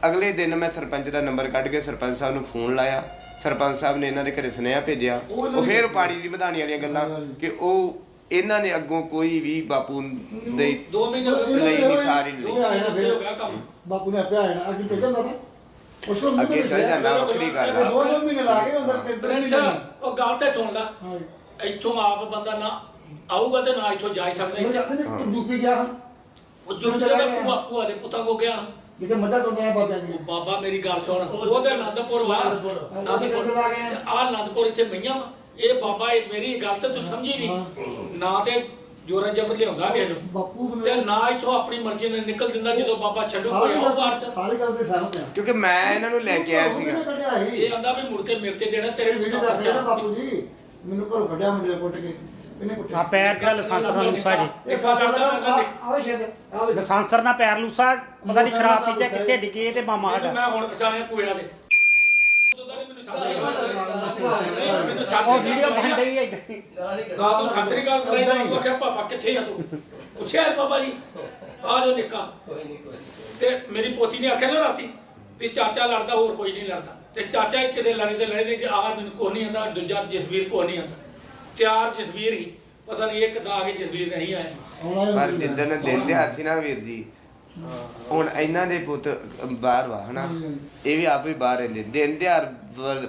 ਅਗਲੇ ਦਿਨ ਮੈਂ ਸਰਪੰਚ ਦਾ ਨੰਬਰ ਕੱਢ ਕੇ ਸਰਪੰਚ ਸਾਹਿਬ ਨੂੰ ਫੋਨ ਲਾਇਆ। ਸਰਪੰਚ ਸਾਹਿਬ ਨੇ ਇਹਨਾਂ ਦੇ ਘਰੇ ਸੁਨੇਹਾ ਭੇਜਿਆ। ਉਹ ਫੇਰ ਪਾਣੀ ਦੀ ਵਧਾਣੀ ਵਾਲੀਆਂ ਗੱਲਾਂ ਕਿ ਉਹ ਇਹਨਾਂ ਨੇ ਅੱਗੋਂ ਕੋਈ ਵੀ ਬਾਪੂ ਦੇ ਦੋ ਮਹੀਨੇ ਹੋ ਗਏ ਲਈ ਨਹੀਂ ਸਾਰੀ ਦੋ ਲਈ ਬਾਪੂ ਨੇ ਆਪੇ ਆਇਆ ਅੱਗੇ ਤੇ ਕਹਿੰਦਾ ਨਾ ਉਸ ਨੂੰ ਅੱਗੇ ਚੱਲ ਜਾਂਦਾ ਵੱਖਰੀ ਗੱਲ ਆ। ਦੋ ਦੋ ਮਹੀਨੇ ਲਾ ਕੇ ਅੰਦਰ ਤਿੰਨ ਮਹੀਨੇ ਉਹ ਗੱਲ ਤੇ ਸੁਣ ਲਾ। ਹਾਂ। ਇੱਥੋਂ ਆਪ ਬੰਦਾ ਨਾ ਆਊਗਾ ਤੇ ਨਾ ਇੱਥੋਂ ਜਾ ਹੀ ਸਕਦਾ। ਉਹ ਇੱਥੇ। ਜਾਂਦੇ ਨੇ ਤੂੰ ਯੂਪੀ ਗਿਆ ਉਹ ਜੋ ਜਿਹੜਾ ਭੂਆ ਭੂਆ ਦੇ ਪੁੱਤਾਂ ਕੋ ਗਿਆ ਜਿੱਥੇ ਮੱਝਾਂ ਤੋਂ ਨੇ ਬਾਬਿਆਂ ਦੀ ਉਹ ਬਾਬਾ ਮੇਰੀ ਗੱਲ ਸੁਣ। ਉਹ ਤੇ ਆਨੰਦਪੁਰ ਵਾ। ਆਨੰਦਪੁਰ ਆ ਆਨੰਦਪੁਰ ਇੱਥੇ ਮਈਆਂ ਇਹ ਬਾਬਾ ਇਹ ਮੇਰੀ ਗੱਲ ਤੇ ਤੂੰ ਸਮਝੀ ਨਹੀਂ। ਨਾ ਤੇ ਜੋਰਾਂ ਜਬਰ ਲਿਆਉਂਦਾ ਕਿਸੇ ਨੂੰ। ਬਾਪੂ ਤੇ ਨਾ ਇੱਥੋਂ ਆਪਣੀ ਮਰਜ਼ੀ ਨਾਲ ਨਿਕਲ ਦਿੰਦਾ ਜਦੋਂ ਬਾਬਾ ਛੱਡੋ ਕੋਈ ਆਉ ਬਾਹਰ ਚ। ਸਾਰੇ ਗੱਲ ਦੇ ਸਹਿਮਤ ਆ। ਕਿਉਂਕਿ ਮੈਂ ਇਹਨਾਂ ਨੂੰ ਲੈ ਕੇ ਆਇਆ ਸੀਗਾ। ਕੱਢਿਆ ਇਹ ਆਂਦਾ ਵੀ ਮੁੜ ਕੇ ਮੇਰੇ ਤੇ ਦੇਣਾ ਤੇਰੇ ਵੀਡੀਓ ਪੁੱਤਾਂ ਕਰ ਰਿਹਾ ਨਾ ਬੱਚਾ ਬਾਪੂ ਜੀ ਮੈਨੂੰ ਘਰੋਂ ਕੱਢਿਆ ਮੁੰਡੇ ਨੇ ਕੁੱਟ ਕੇ। ਇਹਨੇ ਆ ਪੈਰ ਕਿਹੜਾ ਲਸਾਂਸਰ ਨਾਲ ਲੂਸਾ ਜੀ। ਇਹ ਸਾਡਾ ਆਹ ਸ਼ੇਦ ਆ ਵੇ ਲਸਾਂਸਰ ਨਾਲ ਪੈਰ ਲੂਸਾ ਪਤਾ ਨਹੀਂ ਸ਼ਰਾਬ ਪੀਤੇ ਕਿੱਥੇ ਡਿੱਗੇ ਤੇ ਮਾਮਾ ਸਾਡਾ। ਮੈਂ ਹੁਣ ਪਛਾਣਿਆ ਕੋਇਆ ਦੇ ਉਦੋਂ ਦਾ ਨਹੀਂ ਮੈਨੂੰ ਛੱਡ ਨਹੀਂ, ਮੈਨੂੰ ਛੱਡ ਉਹ ਵੀਡੀਓ ਬਣ ਰਹੀ ਹੈ ਇੱਦਾਂ ਹੀ। ਨਾ ਤੂੰ ਸਤਿ ਸ੍ਰੀ ਅਕਾਲ ਬੁਲਾਈ ਨਾ ਉਹ ਕਿਹਾ ਪਾਪਾ ਕਿੱਥੇ ਆ ਤੂੰ? ਪੁੱਛਿਆ ਯਾਰ ਬਾਬਾ ਜੀ। ਆ ਜੋ ਨਿੱਕਾ। ਤੇ ਮੇਰੀ ਪੋਤੀ ਨੇ ਆਖਿਆ ਨਾ ਰਾਤੀ ਵੀ ਚਾਚਾ ਲੜਦਾ ਹੋਰ ਕੋਈ ਨਹੀਂ ਲੜਦਾ। ਤੇ ਚਾਚਾ ਇੱਕ ਕਿਤੇ ਲੜੇ ਤੇ ਲੜੇ ਤੇ ਆਹ ਮੈਨੂੰ ਕੋਈ ਨਹੀਂ ਆਂਦਾ ਦੂਜਾ ਜਸਵੀਰ ਕੋਈ ਨਹੀਂ ਆਂਦਾ। ਚਾਰ ਜਸਵੀਰ ਹੀ। ਪਤਾ ਨਹੀਂ ਇਹ ਕਿੱਦਾਂ ਆ ਕੇ ਜਸਵੀਰ ਨਹੀਂ ਆਇਆ। ਪਰ ਜਿੱਦਣ ਦਿਨ ਦਿਹਾੜ ਸੀ ਨਾ ਵੀਰ ਜੀ ਹੁਣ ਇਹਨਾਂ ਦੇ ਪੁੱਤ ਬਾਹਰ ਵਾ ਹਨਾ? ਇਹ ਵੀ ਆਪ ਵੀ ਬਾਹਰ ਰਹਿੰਦੇ। ਦਿਨ ਦਿਹਾੜ ਵੱਲ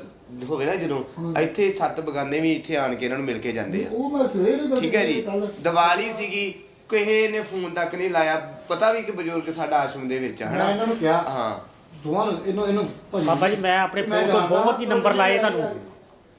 ਹੋਵੇ ਨਾ ਜਦੋਂ ਇੱਥੇ ਸੱਤ ਬਗਾਨੇ ਵੀ ਇੱਥੇ ਆਣ ਕੇ ਇਹਨਾਂ ਨੂੰ ਮਿਲ ਕੇ ਜਾਂਦੇ ਆ। ਉਹ ਮੈਂ ਸਵੇਰੇ ਗੱਲ ਠੀਕ ਹੈ ਜੀ। ਦੀਵਾਲੀ ਸੀਗੀ ਕਿਸੇ ਨੇ ਫੋਨ ਤੱਕ ਨਹੀਂ ਲਾਇਆ। ਪਤਾ ਵੀ ਕਿ ਬਜ਼ੁਰਗ ਸਾਡਾ ਆਸ਼ਰਮ ਦੇ ਵਿੱਚ ਆ ਮੈਂ ਇਹਨਾਂ ਹਨਾ ਨੂੰ ਕਿਹਾ ਹਾਂ। ਦੋਵਾਂ ਨੂੰ ਇਹਨੂੰ ਇਹਨੂੰ ਭਾਜੀ ਬਾਬਾ ਜੀ ਮੈਂ ਆਪਣੇ ਫੋਨ ਤੋਂ ਬਹੁਤ ਹੀ ਨੰਬਰ ਲਾਏ ਤੁਹਾਨੂੰ।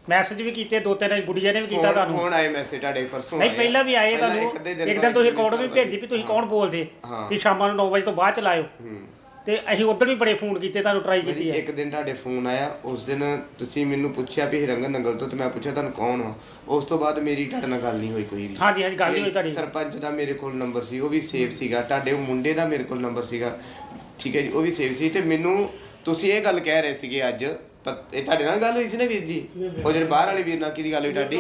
ਮੈਸੇਜ ਵੀ ਕੀਤੇ ਦੋ ਤਿੰਨ ਗੁੜੀਆ ਨੇ ਵੀ ਕੀਤਾ ਹੁਣ ਤੁਹਾਨੂੰ। ਹੁਣ ਆਏ ਮੈਸੇਜ ਤੁਹਾਡੇ ਪਰਸੋਂ ਨਹੀਂ ਆਏ ਆ। ਪਹਿਲਾਂ ਵੀ ਆਏ ਪਹਿਲਾਂ ਤੁਹਾਨੂੰ। ਇੱਕ ਅੱਧੇ ਇੱਕ ਦਿਨ ਬਾਅਦ ਤੁਸੀਂ ਕੋਡ ਵੀ ਭੇਜੀ ਵੀ ਤੁਸੀਂ ਕੌਣ ਬੋਲਦੇ? ਹਾਂ। ਵੀ ਸ਼ਾਮਾਂ ਨੂੰ 9 ਵਜੇ ਤੋਂ ਬਾਅਦ ਚ ਲਾਇਓ ਹੂੰ। ਤੇ ਅਸੀਂ ਉਧਰ ਵੀ ਬੜੇ ਫੋਨ ਕੀਤੇ ਤੁਹਾਨੂੰ ਟਰਾਈ ਕੀਤੀ ਹੈ। ਇੱਕ ਦਿਨ ਤੁਹਾਡੇ ਫੋਨ ਆਇਆ ਉਸ ਦਿਨ ਤੁਸੀਂ ਮੈਨੂੰ ਪੁੱਛਿਆ ਵੀ ਹਿਰੰਗਨ ਨੰਗਲ ਤੋਂ ਤੇ ਮੈਂ ਪੁੱਛਿਆ ਤੁਹਾਨੂੰ ਕੌਣ ਹੋ? ਉਸ ਤੋਂ ਬਾਅਦ ਮੇਰੀ ਤੁਹਾਡੇ ਨਾਲ ਗੱਲ ਨਹੀਂ ਹੋਈ ਕੋਈ ਵੀ। ਹਾਂਜੀ ਹਾਂਜੀ ਗੱਲ ਨਹੀਂ ਹੋਈ ਤੁਹਾਡੀ। ਸਰਪੰਚ ਦਾ ਮੇਰੇ ਕੋਲ ਨੰਬਰ ਸੀ ਉਹ ਵੀ ਸੇਵ ਸੀਗਾ। ਤੁਹਾਡੇ ਉਹ ਮੁੰਡੇ ਦਾ ਮੇਰੇ ਕੋਲ ਨੰਬਰ ਸੀਗਾ। ਠੀਕ ਹੈ ਜੀ ਉਹ ਵੀ ਸੇਵ ਸੀ। ਤੇ ਮੈਨੂੰ ਤੁਸੀਂ ਇਹ ਗੱਲ ਕਹਿ ਰਹੇ ਸੀਗੇ ਅੱਜ ਪ- ਇਹ ਤੁਹਾਡੇ ਨਾਲ ਗੱਲ ਹੋਈ ਸੀ ਨਾ ਵੀਰ ਜੀ? ਉਹ ਜਿਹੜੇ ਬਾਹਰ ਵਾਲੇ ਵੀਰ ਨਾਲ ਕਿਹਦੀ ਗੱਲ ਹੋਈ ਤੁਹਾਡੀ?